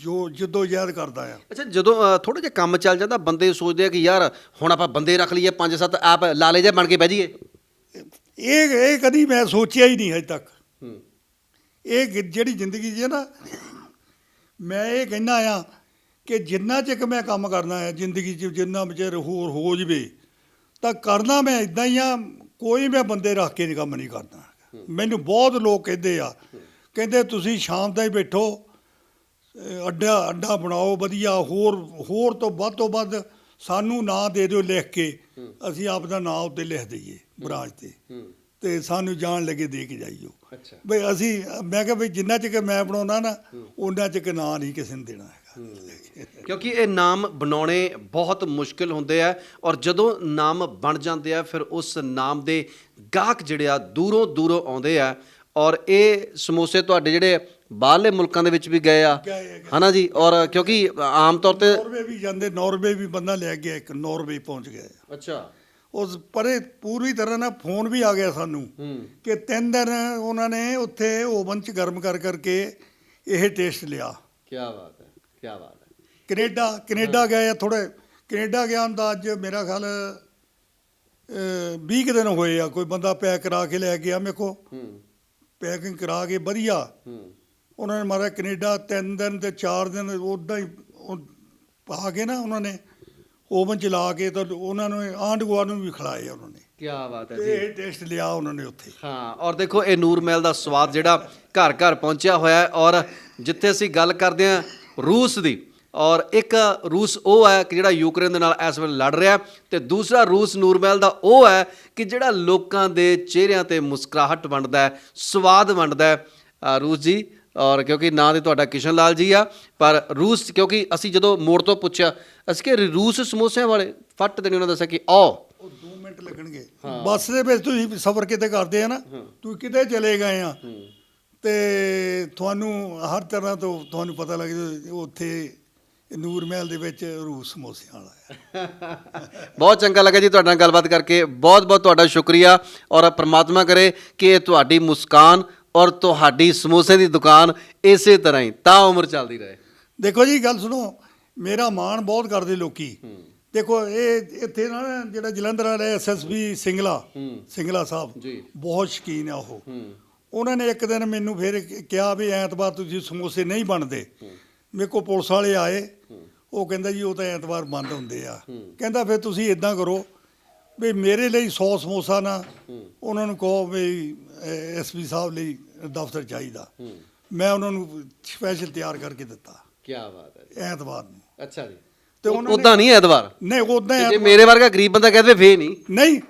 [SPEAKER 4] ਜੋ ਜਿੱਦੋ ਜਹਿਦ ਕਰਦਾ ਆ।
[SPEAKER 1] ਅੱਛਾ ਜਦੋਂ ਥੋੜਾ ਜਿਹਾ ਕੰਮ ਚੱਲ ਜਾਂਦਾ ਬੰਦੇ ਸੋਚਦੇ ਆ ਕਿ ਯਾਰ ਹੁਣ ਆਪਾਂ ਬੰਦੇ ਰੱਖ ਲਈਏ ਪੰਜ ਸੱਤ ਆਪ ਲਾਲੇ ਜਿਹਾ ਬਣ ਕੇ ਬਹਿ ਜਾਈਏ।
[SPEAKER 4] ਇਹ ਇਹ ਕਦੀ ਮੈਂ ਸੋਚਿਆ ਹੀ ਨਹੀਂ ਹਜੇ ਤੱਕ। ਇਹ ਜਿਹੜੀ ਜ਼ਿੰਦਗੀ ਹੈ ਨਾ ਮੈਂ ਇਹ ਕਹਿੰਦਾ ਆ ਕਿ ਜਿੰਨਾ ਚਿਰ ਮੈਂ ਕੰਮ ਕਰਨਾ ਹੈ ਜ਼ਿੰਦਗੀ 'ਚ ਜਿੰਨਾ ਚਿਰ ਹੋਰ ਹੋ ਜਵੇ ਤਾਂ ਕਰਨਾ ਮੈਂ ਇਦਾਂ ਹੀ ਆ ਕੋਈ ਮੈਂ ਬੰਦੇ ਰੱਖ ਕੇ ਕੰਮ ਨਹੀਂ ਕਰਨਾ ਮੈਨੂੰ ਬਹੁਤ ਲੋਕ ਕਹਿੰਦੇ ਆ ਕਹਿੰਦੇ ਤੁਸੀਂ ਸ਼ਾਮ ਦਾ ਹੀ ਬੈਠੋ ਅੱਡਾ ਅੱਡਾ ਬਣਾਓ ਵਧੀਆ ਹੋਰ ਹੋਰ ਤੋਂ ਵੱਧ ਤੋਂ ਵੱਧ ਸਾਨੂੰ ਨਾਂ ਦੇ ਦਿਓ ਲਿਖ ਕੇ। ਅਸੀਂ ਆਪ ਦਾ ਨਾਂ ਉੱਤੇ ਲਿਖ ਦਈਏ ਬਰਾਜ ਤੇ। ਤੇ ਸਾਨੂੰ ਜਾਣ ਲੱਗੇ ਦੇ ਕੇ ਜਾਈਓ।
[SPEAKER 1] ਅੱਛਾ।
[SPEAKER 4] ਬਈ ਅਸੀਂ ਮੈਂ ਕਿਹਾ ਬਈ ਜਿੰਨਾ ਚਿਰ ਮੈਂ ਬਣਾਉਣਾ ਨਾ ਉਹਨਾਂ ਚਿਰ ਨਾਂ ਨਹੀਂ ਕਿਸੇ ਨੂੰ ਦੇਣਾ ਹੈਗਾ।
[SPEAKER 1] ਕਿਉਂਕਿ ਇਹ ਨਾਮ ਬਣਾਉਣੇ ਬਹੁਤ ਮੁਸ਼ਕਿਲ ਹੁੰਦੇ ਆ ਔਰ ਜਦੋਂ ਨਾਮ ਬਣ ਜਾਂਦੇ ਆ ਫਿਰ ਉਸ ਨਾਮ ਦੇ ਗਾਹਕ ਜਿਹੜੇ ਆ ਦੂਰੋਂ ਦੂਰੋਂ ਆਉਂਦੇ ਆ ਔਰ ਇਹ ਸਮੋਸੇ ਤੁਹਾਡੇ ਜਿਹੜੇ ਬਾਹਰਲੇ ਮੁਲਕਾਂ ਦੇ ਵਿੱਚ ਵੀ ਗਏ ਆ।
[SPEAKER 4] ਗਏ।
[SPEAKER 1] ਹਨਾ ਜੀ? ਔਰ ਕਿਉਂਕਿ ਆਮ ਤੌਰ ਤੇ
[SPEAKER 4] ਨਾਰਵੇ ਵੀ ਜਾਂਦੇ ਨਾਰਵੇ ਵੀ ਬੰਦਾ ਲੈ ਗਿਆ ਇੱਕ ਨਾਰਵੇ ਪਹੁੰਚ ਗਿਆ।
[SPEAKER 1] ਅੱਛਾ।
[SPEAKER 4] ਉਸ ਪਰੇ ਪੂਰੀ ਤਰ੍ਹਾਂ ਨਾਲ ਫੋਨ ਵੀ ਆ ਗਿਆ ਸਾਨੂੰ
[SPEAKER 1] ਹੂੰ।
[SPEAKER 4] ਕਿ ਤਿੰਨ ਦਿਨ ਉਹਨਾਂ ਨੇ ਉੱਥੇ ਓਵਨ 'ਚ ਗਰਮ ਕਰ ਕਰਕੇ ਇਹ ਟੇਸਟ ਲਿਆ।
[SPEAKER 1] ਕੀ ਬਾਤ ਹੈ ਕੀ ਬਾਤ ਹੈ।
[SPEAKER 4] ਕੈਨੇਡਾ ਕੈਨੇਡਾ ਗਏ ਆ ਥੋੜੇ ਕੈਨੇਡਾ ਗਿਆ ਹੁੰਦਾ ਅੱਜ ਮੇਰਾ ਖਿਆਲ 20 ਕੁ ਦਿਨ ਹੋਏ ਆ ਕੋਈ ਬੰਦਾ ਪੈਕ ਕਰਾ ਕੇ ਲੈ ਗਿਆ ਮੇਰੇ ਕੋ
[SPEAKER 1] ਹੂੰ।
[SPEAKER 4] ਪੈਕਿੰਗ ਕਰਾ ਕੇ ਵਧੀਆ।
[SPEAKER 1] ਹੂੰ।
[SPEAKER 4] ਉਹਨਾਂ ਨੇ ਮਾਰਾ ਕੈਨੇਡਾ ਤਿੰਨ ਦਿਨ ਤੇ ਚਾਰ ਦਿਨ ਉਦਾਂ ਹੀ ਪਾ ਕੇ ਨਾ ਉਹਨਾਂ ਨੇ ਓਵਨ ਚ ਲਾ ਕੇ ਤਾਂ ਉਹਨਾਂ ਨੂੰ ਆਂਢ ਗੁਆਂਢ ਨੂੰ ਵੀ ਖਿਲਾਏ ਉਹਨਾਂ ਨੇ।
[SPEAKER 1] ਕੀ ਬਾਤ ਹੈ ਜੀ।
[SPEAKER 4] ਇਹ ਟੇਸਟ ਲਿਆ ਉਹਨਾਂ ਨੇ ਉੱਥੇ।
[SPEAKER 1] ਹਾਂ ਔਰ ਦੇਖੋ ਇਹ ਨੂਰ ਮਹਿਲ ਦਾ ਸਵਾਦ ਜਿਹੜਾ ਘਰ ਘਰ ਪਹੁੰਚਿਆ ਹੋਇਆ ਹੈ ਔਰ ਜਿੱਥੇ ਅਸੀਂ ਗੱਲ ਕਰਦੇ ਹਾਂ ਰੂਸ ਦੀ ਔਰ ਇੱਕ ਰੂਸ ਉਹ ਹੈ ਕਿ ਜਿਹੜਾ ਯੂਕਰੇਨ ਦੇ ਨਾਲ ਇਸ ਵੇਲੇ ਲੜ ਰਿਹਾ ਤੇ ਦੂਸਰਾ ਰੂਸ ਨੂਰ ਮਹਿਲ ਦਾ ਉਹ ਹੈ ਕਿ ਜਿਹੜਾ ਲੋਕਾਂ ਦੇ ਚਿਹਰਿਆਂ ਤੇ ਮੁਸਕਰਾਹਟ ਵੰਡਦਾ ਹੈ ਸਵਾਦ ਵੰਡਦਾ ਹੈ। ਰੂਸ ਜੀ ਔਰ ਕਿਉਂਕਿ ਨਾਂ ਤੇ ਤੁਹਾਡਾ ਕਿਸ਼ਨ ਲਾਲ ਜੀ ਆ ਪਰ ਰੂਸ ਕਿਉਂਕਿ ਅਸੀਂ ਜਦੋਂ ਮੋੜ ਤੋਂ ਪੁੱਛਿਆ ਅਸੀਂ ਕਿ ਰੂਸ ਸਮੋਸਿਆਂ ਵਾਲੇ ਫੱਟ ਨੇ ਉਹਨਾਂ ਦੱਸਿਆ ਕਿ ਆਓ।
[SPEAKER 4] ਉਹ 2 ਮਿੰਟ ਲੱਗਣਗੇ। ਬੱਸ ਦੇ ਵਿੱਚ ਤੁਸੀਂ ਸਫ਼ਰ ਕਿਤੇ ਕਰਦੇ ਆ ਨਾ ਤੁਸੀਂ ਕਿਤੇ ਚਲੇ ਗਏ ਆ? ਤੇ ਤੁਹਾਨੂੰ ਹਰ ਤਰ੍ਹਾਂ ਤੋਂ ਤੁਹਾਨੂੰ ਪਤਾ ਲੱਗ ਜਾਊ ਉੱਥੇ ਨੂਰ ਮਹਿਲ ਦੇ ਵਿੱਚ ਰੂਸ ਸਮੋਸਿਆਂ ਵਾਲਾ ਹੈ
[SPEAKER 1] ਬਹੁਤ ਚੰਗਾ ਲੱਗਾ ਜੀ ਤੁਹਾਡੇ ਨਾਲ ਗੱਲਬਾਤ ਕਰਕੇ। ਬਹੁਤ ਬਹੁਤ ਤੁਹਾਡਾ ਸ਼ੁਕਰੀਆ। ਔਰ ਪ੍ਰਮਾਤਮਾ ਕਰੇ ਕਿ ਤੁਹਾਡੀ ਮੁਸਕਾਨ ਔਰ ਤੁਹਾਡੀ ਸਮੋਸੇ ਦੀ ਦੁਕਾਨ ਇਸੇ ਤਰ੍ਹਾਂ ਹੀ ਤਾਂ ਉਮਰ ਚੱਲਦੀ ਰਹੇ।
[SPEAKER 4] ਦੇਖੋ ਜੀ ਗੱਲ ਸੁਣੋ ਮੇਰਾ ਮਾਣ ਬਹੁਤ ਕਰਦੇ ਲੋਕੀ। ਦੇਖੋ ਇਹ ਇੱਥੇ ਨਾ ਜਿਹੜਾ ਜਲੰਧਰ ਵਾਲਾ ਐਸਐਸਪੀ ਸਿੰਗਲਾ ਸਿੰਗਲਾ ਸਾਹਿਬ। ਬਹੁਤ ਸ਼ਕੀਨ ਆ ਉਹ। ਉਹਨਾਂ ਨੇ ਇੱਕ ਦਿਨ ਮੈਨੂੰ ਫਿਰ ਕਿਹਾ ਵੀ ਐਤਵਾਰ ਤੁਸੀਂ ਸਮੋਸੇ ਨਹੀਂ ਬਣਦੇ। ਮੇਰੇ ਕੋਲ ਪੁਲਿਸ ਵਾਲੇ ਆਏ। ਉਹ ਕਹਿੰਦਾ ਜੀ ਉਹ ਤਾਂ ਐਤਵਾਰ ਬੰਦ ਹੁੰਦੇ ਆ। ਕਹਿੰਦਾ ਫਿਰ ਤੁਸੀਂ ਇਦਾਂ ਕਰੋ ਵੀ ਮੇਰੇ ਲਈ 100 ਸਮੋਸਾ ਨਾ ਉਹਨਾਂ ਨੂੰ ਕਹੋ ਵੀ ਐਸਪੀ ਸਾਹਿਬ ਲਈ ਦਫ਼ਤਰ ਚਾਹੀਦਾ। ਮੈਂ ਉਹਨਾਂ ਨੂੰ ਸਪੈਸ਼ਲ ਤਿਆਰ ਕਰਕੇ ਦਿੱਤਾ।
[SPEAKER 1] ਕੀ ਬਾਤ ਹੈ ਜੀ।
[SPEAKER 4] ਐਤਵਾਰ ਨੂੰ।
[SPEAKER 1] ਅੱਛਾ ਜੀ।
[SPEAKER 4] ਤੇ
[SPEAKER 1] ਉਦਾਂ ਨਹੀਂ ਐਤਵਾਰ?
[SPEAKER 4] ਨਹੀਂ ਉਦਾਂ
[SPEAKER 1] ਜੇ ਮੇਰੇ ਵਰਗਾ ਗਰੀਬ ਬੰਦਾ ਕਹਦੇ ਫੇ ਨਹੀਂ।
[SPEAKER 4] ਨਹੀਂ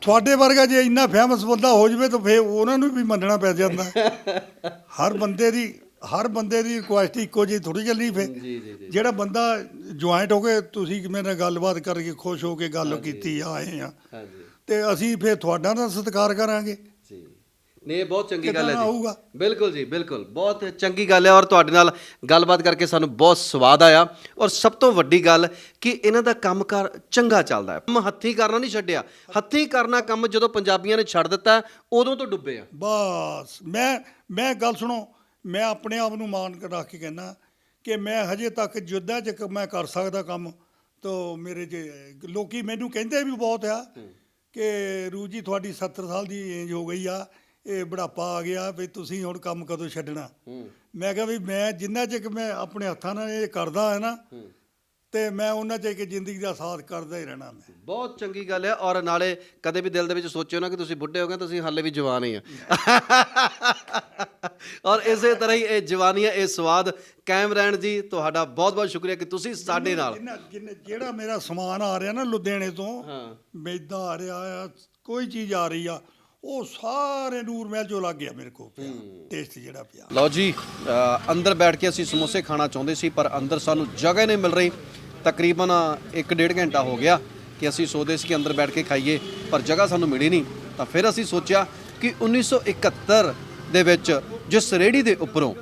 [SPEAKER 4] ਤੁਹਾਡੇ ਵਰਗਾ ਜੇ ਇੰਨਾ ਫੇਮਸ ਬੰਦਾ ਹੋ ਜਵੇ ਤਾਂ ਫੇਰ ਉਹਨਾਂ ਨੂੰ ਵੀ ਮੰਨਣਾ ਪੈ ਜਾਂਦਾ। ਹਰ ਬੰਦੇ ਦੀ ਹਰ ਬੰਦੇ ਦੀ ਰਿਕੁਐਸਟ ਇੱਕੋ ਜਿਹੀ ਥੋੜੀ ਚੱਲਣੀ ਫੇ। ਜਿਹੜਾ ਬੰਦਾ ਜੁਆਇੰਟ ਹੋ ਕੇ ਤੁਸੀਂ ਮੇਰੇ ਨਾਲ ਗੱਲਬਾਤ ਕਰਕੇ ਖੁਸ਼ ਹੋ ਕੇ ਗੱਲ ਕੀਤੀ ਆਏ ਆ।
[SPEAKER 1] ਹਾਂਜੀ।
[SPEAKER 4] ਤੇ ਅਸੀਂ ਫੇਰ ਤੁਹਾਡਾ ਦਾ ਸਤਿਕਾਰ ਕਰਾਂਗੇ।
[SPEAKER 1] ਨਹੀਂ ਇਹ ਬਹੁਤ ਚੰਗੀ ਗੱਲ ਹੈ ਜੀ।
[SPEAKER 4] ਆਊਗਾ?
[SPEAKER 1] ਬਿਲਕੁਲ ਜੀ ਬਿਲਕੁਲ। ਬਹੁਤ ਚੰਗੀ ਗੱਲ ਹੈ ਔਰ ਤੁਹਾਡੇ ਨਾਲ ਗੱਲਬਾਤ ਕਰਕੇ ਸਾਨੂੰ ਬਹੁਤ ਸਵਾਦ ਆਇਆ। ਔਰ ਸਭ ਤੋਂ ਵੱਡੀ ਗੱਲ ਕਿ ਇਹਨਾਂ ਦਾ ਕੰਮਕਾਰ ਚੰਗਾ ਚੱਲਦਾ ਹੈ। ਕੰਮ ਹੱਥੀਂ ਕਰਨਾ ਨਹੀਂ ਛੱਡਿਆ। ਹੱਥੀਂ ਕਰਨਾ ਕੰਮ ਜਦੋਂ ਪੰਜਾਬੀਆਂ ਨੇ ਛੱਡ ਦਿੱਤਾ ਉਦੋਂ ਤੋਂ ਡੁੱਬੇ ਆ।
[SPEAKER 4] ਬਸ ਮੈਂ ਮੈਂ ਗੱਲ ਸੁਣੋ ਮੈਂ ਆਪਣੇ ਆਪ ਨੂੰ ਮਾਣ ਕੇ ਰੱਖ ਕੇ ਕਹਿਣਾ ਕਿ ਮੈਂ ਹਜੇ ਤੱਕ ਜਿੱਦਾਂ ਚ ਮੈਂ ਕਰ ਸਕਦਾ ਕੰਮ। ਤਾਂ ਮੇਰੇ ਚ ਲੋਕੀ ਮੈਨੂੰ ਕਹਿੰਦੇ ਵੀ ਬਹੁਤ ਆ ਕਿ ਰੂ ਜੀ ਤੁਹਾਡੀ 70 ਸਾਲ ਦੀ ਏਜ ਹੋ ਗਈ ਆ। ਇਹ ਬੁਢਾਪਾ ਆ ਗਿਆ ਵੀ ਤੁਸੀਂ ਹੁਣ ਕੰਮ ਕਦੋਂ ਛੱਡਣਾ? ਮੈਂ ਕਿਹਾ ਵੀ ਮੈਂ ਜਿੰਨਾ ਚਿਰ ਮੈਂ ਆਪਣੇ ਹੱਥਾਂ ਨਾਲ ਇਹ ਕਰਦਾ ਹੈ ਨਾ ਤੇ ਮੈਂ ਉਹਨਾਂ ਚਿਰ ਕਿ ਜ਼ਿੰਦਗੀ ਦਾ ਸਾਥ ਕਰਦਾ ਹੀ ਰਹਿਣਾ ਮੈਂ।
[SPEAKER 1] ਬਹੁਤ ਚੰਗੀ ਗੱਲ ਹੈ ਔਰ ਨਾਲੇ ਕਦੇ ਵੀ ਦਿਲ ਦੇ ਵਿੱਚ ਸੋਚਿਓ ਨਾ ਕਿ ਤੁਸੀਂ ਬੁੱਢੇ ਹੋ ਗਏ ਤੁਸੀਂ ਹਾਲੇ ਵੀ ਜਵਾਨ ਹੀ ਆ। ਔਰ ਇਸੇ ਤਰ੍ਹਾਂ ਹੀ ਇਹ ਜਵਾਨੀਆਂ ਇਹ ਸਵਾਦ। ਕਾਇਮ ਰਹਿਣ ਜੀ ਤੁਹਾਡਾ ਬਹੁਤ ਬਹੁਤ ਸ਼ੁਕਰੀਆ ਕਿ ਤੁਸੀਂ ਸਾਡੇ ਨਾਲ।
[SPEAKER 4] ਜਿਹੜਾ ਮੇਰਾ ਸਮਾਨ ਆ ਰਿਹਾ ਨਾ ਲੁਧਿਆਣੇ ਤੋਂ
[SPEAKER 1] ਹਾਂ।
[SPEAKER 4] ਮੈਦਾ ਆ ਰਿਹਾ ਆ ਕੋਈ ਚੀਜ਼ ਆ ਰਹੀ ਆ ਉਹ ਸਾਰੇ ਨੂਰ ਮਹਿਲ ਚੋਂ ਲੱਗ ਗਿਆ ਮੇਰੇ ਕੋਲ ਪਿਆ ਟੇਸਟ ਜਿਹੜਾ ਪਿਆ।
[SPEAKER 1] ਲਓ ਜੀ ਅ, ਅੰਦਰ ਬੈਠ ਕੇ ਅਸੀਂ ਸਮੋਸੇ ਖਾਣਾ ਚਾਹੁੰਦੇ ਸੀ ਪਰ ਅੰਦਰ ਸਾਨੂੰ ਜਗ੍ਹਾ ਹੀ ਨਹੀਂ ਮਿਲ ਰਹੀ। ਤਕਰੀਬਨ 1.5 ਘੰਟਾ ਹੋ ਗਿਆ ਕਿ ਅਸੀਂ ਸੋਚਦੇ ਸੀ ਕਿ ਅੰਦਰ ਬੈਠ ਕੇ ਖਾਈਏ ਪਰ ਜਗ੍ਹਾ ਸਾਨੂੰ ਮਿਲੀ ਨਹੀਂ। ਤਾਂ ਫਿਰ ਅਸੀਂ ਸੋਚਿਆ ਕਿ 1971 ਦੇ ਵਿੱਚ ਜਿਸ ਰੇੜੀ ਦੇ ਉੱਪਰੋਂ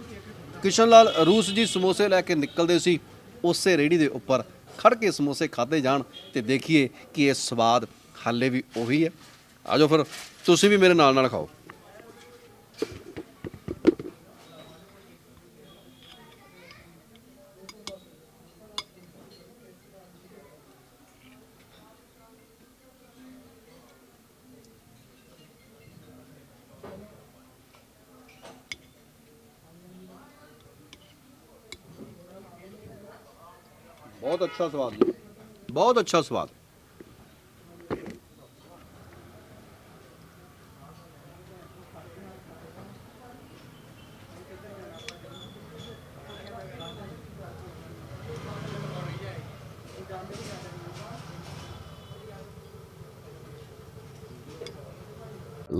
[SPEAKER 1] ਕਿਸ਼ਨ ਲਾਲ ਰੂਸ ਜੀ ਸਮੋਸੇ ਲੈ ਕੇ ਨਿਕਲਦੇ ਸੀ ਉਸੇ ਰੇੜੀ ਦੇ ਉੱਪਰ ਖੜ ਕੇ ਸਮੋਸੇ ਖਾਦੇ ਜਾਣ ਤੇ ਦੇਖੀਏ ਕਿ ਇਹ ਸਵਾਦ ਹਾਲੇ ਵੀ ਉਹੀ ਹੈ। ਆਜੋ ਫਿਰ। ਤੁਸੀਂ ਵੀ ਮੇਰੇ ਨਾਲ ਨਾਲ ਖਾਓ। ਬਹੁਤ ਅੱਛਾ ਸਵਾਦ ਜੀ ਬਹੁਤ ਅੱਛਾ ਸਵਾਦ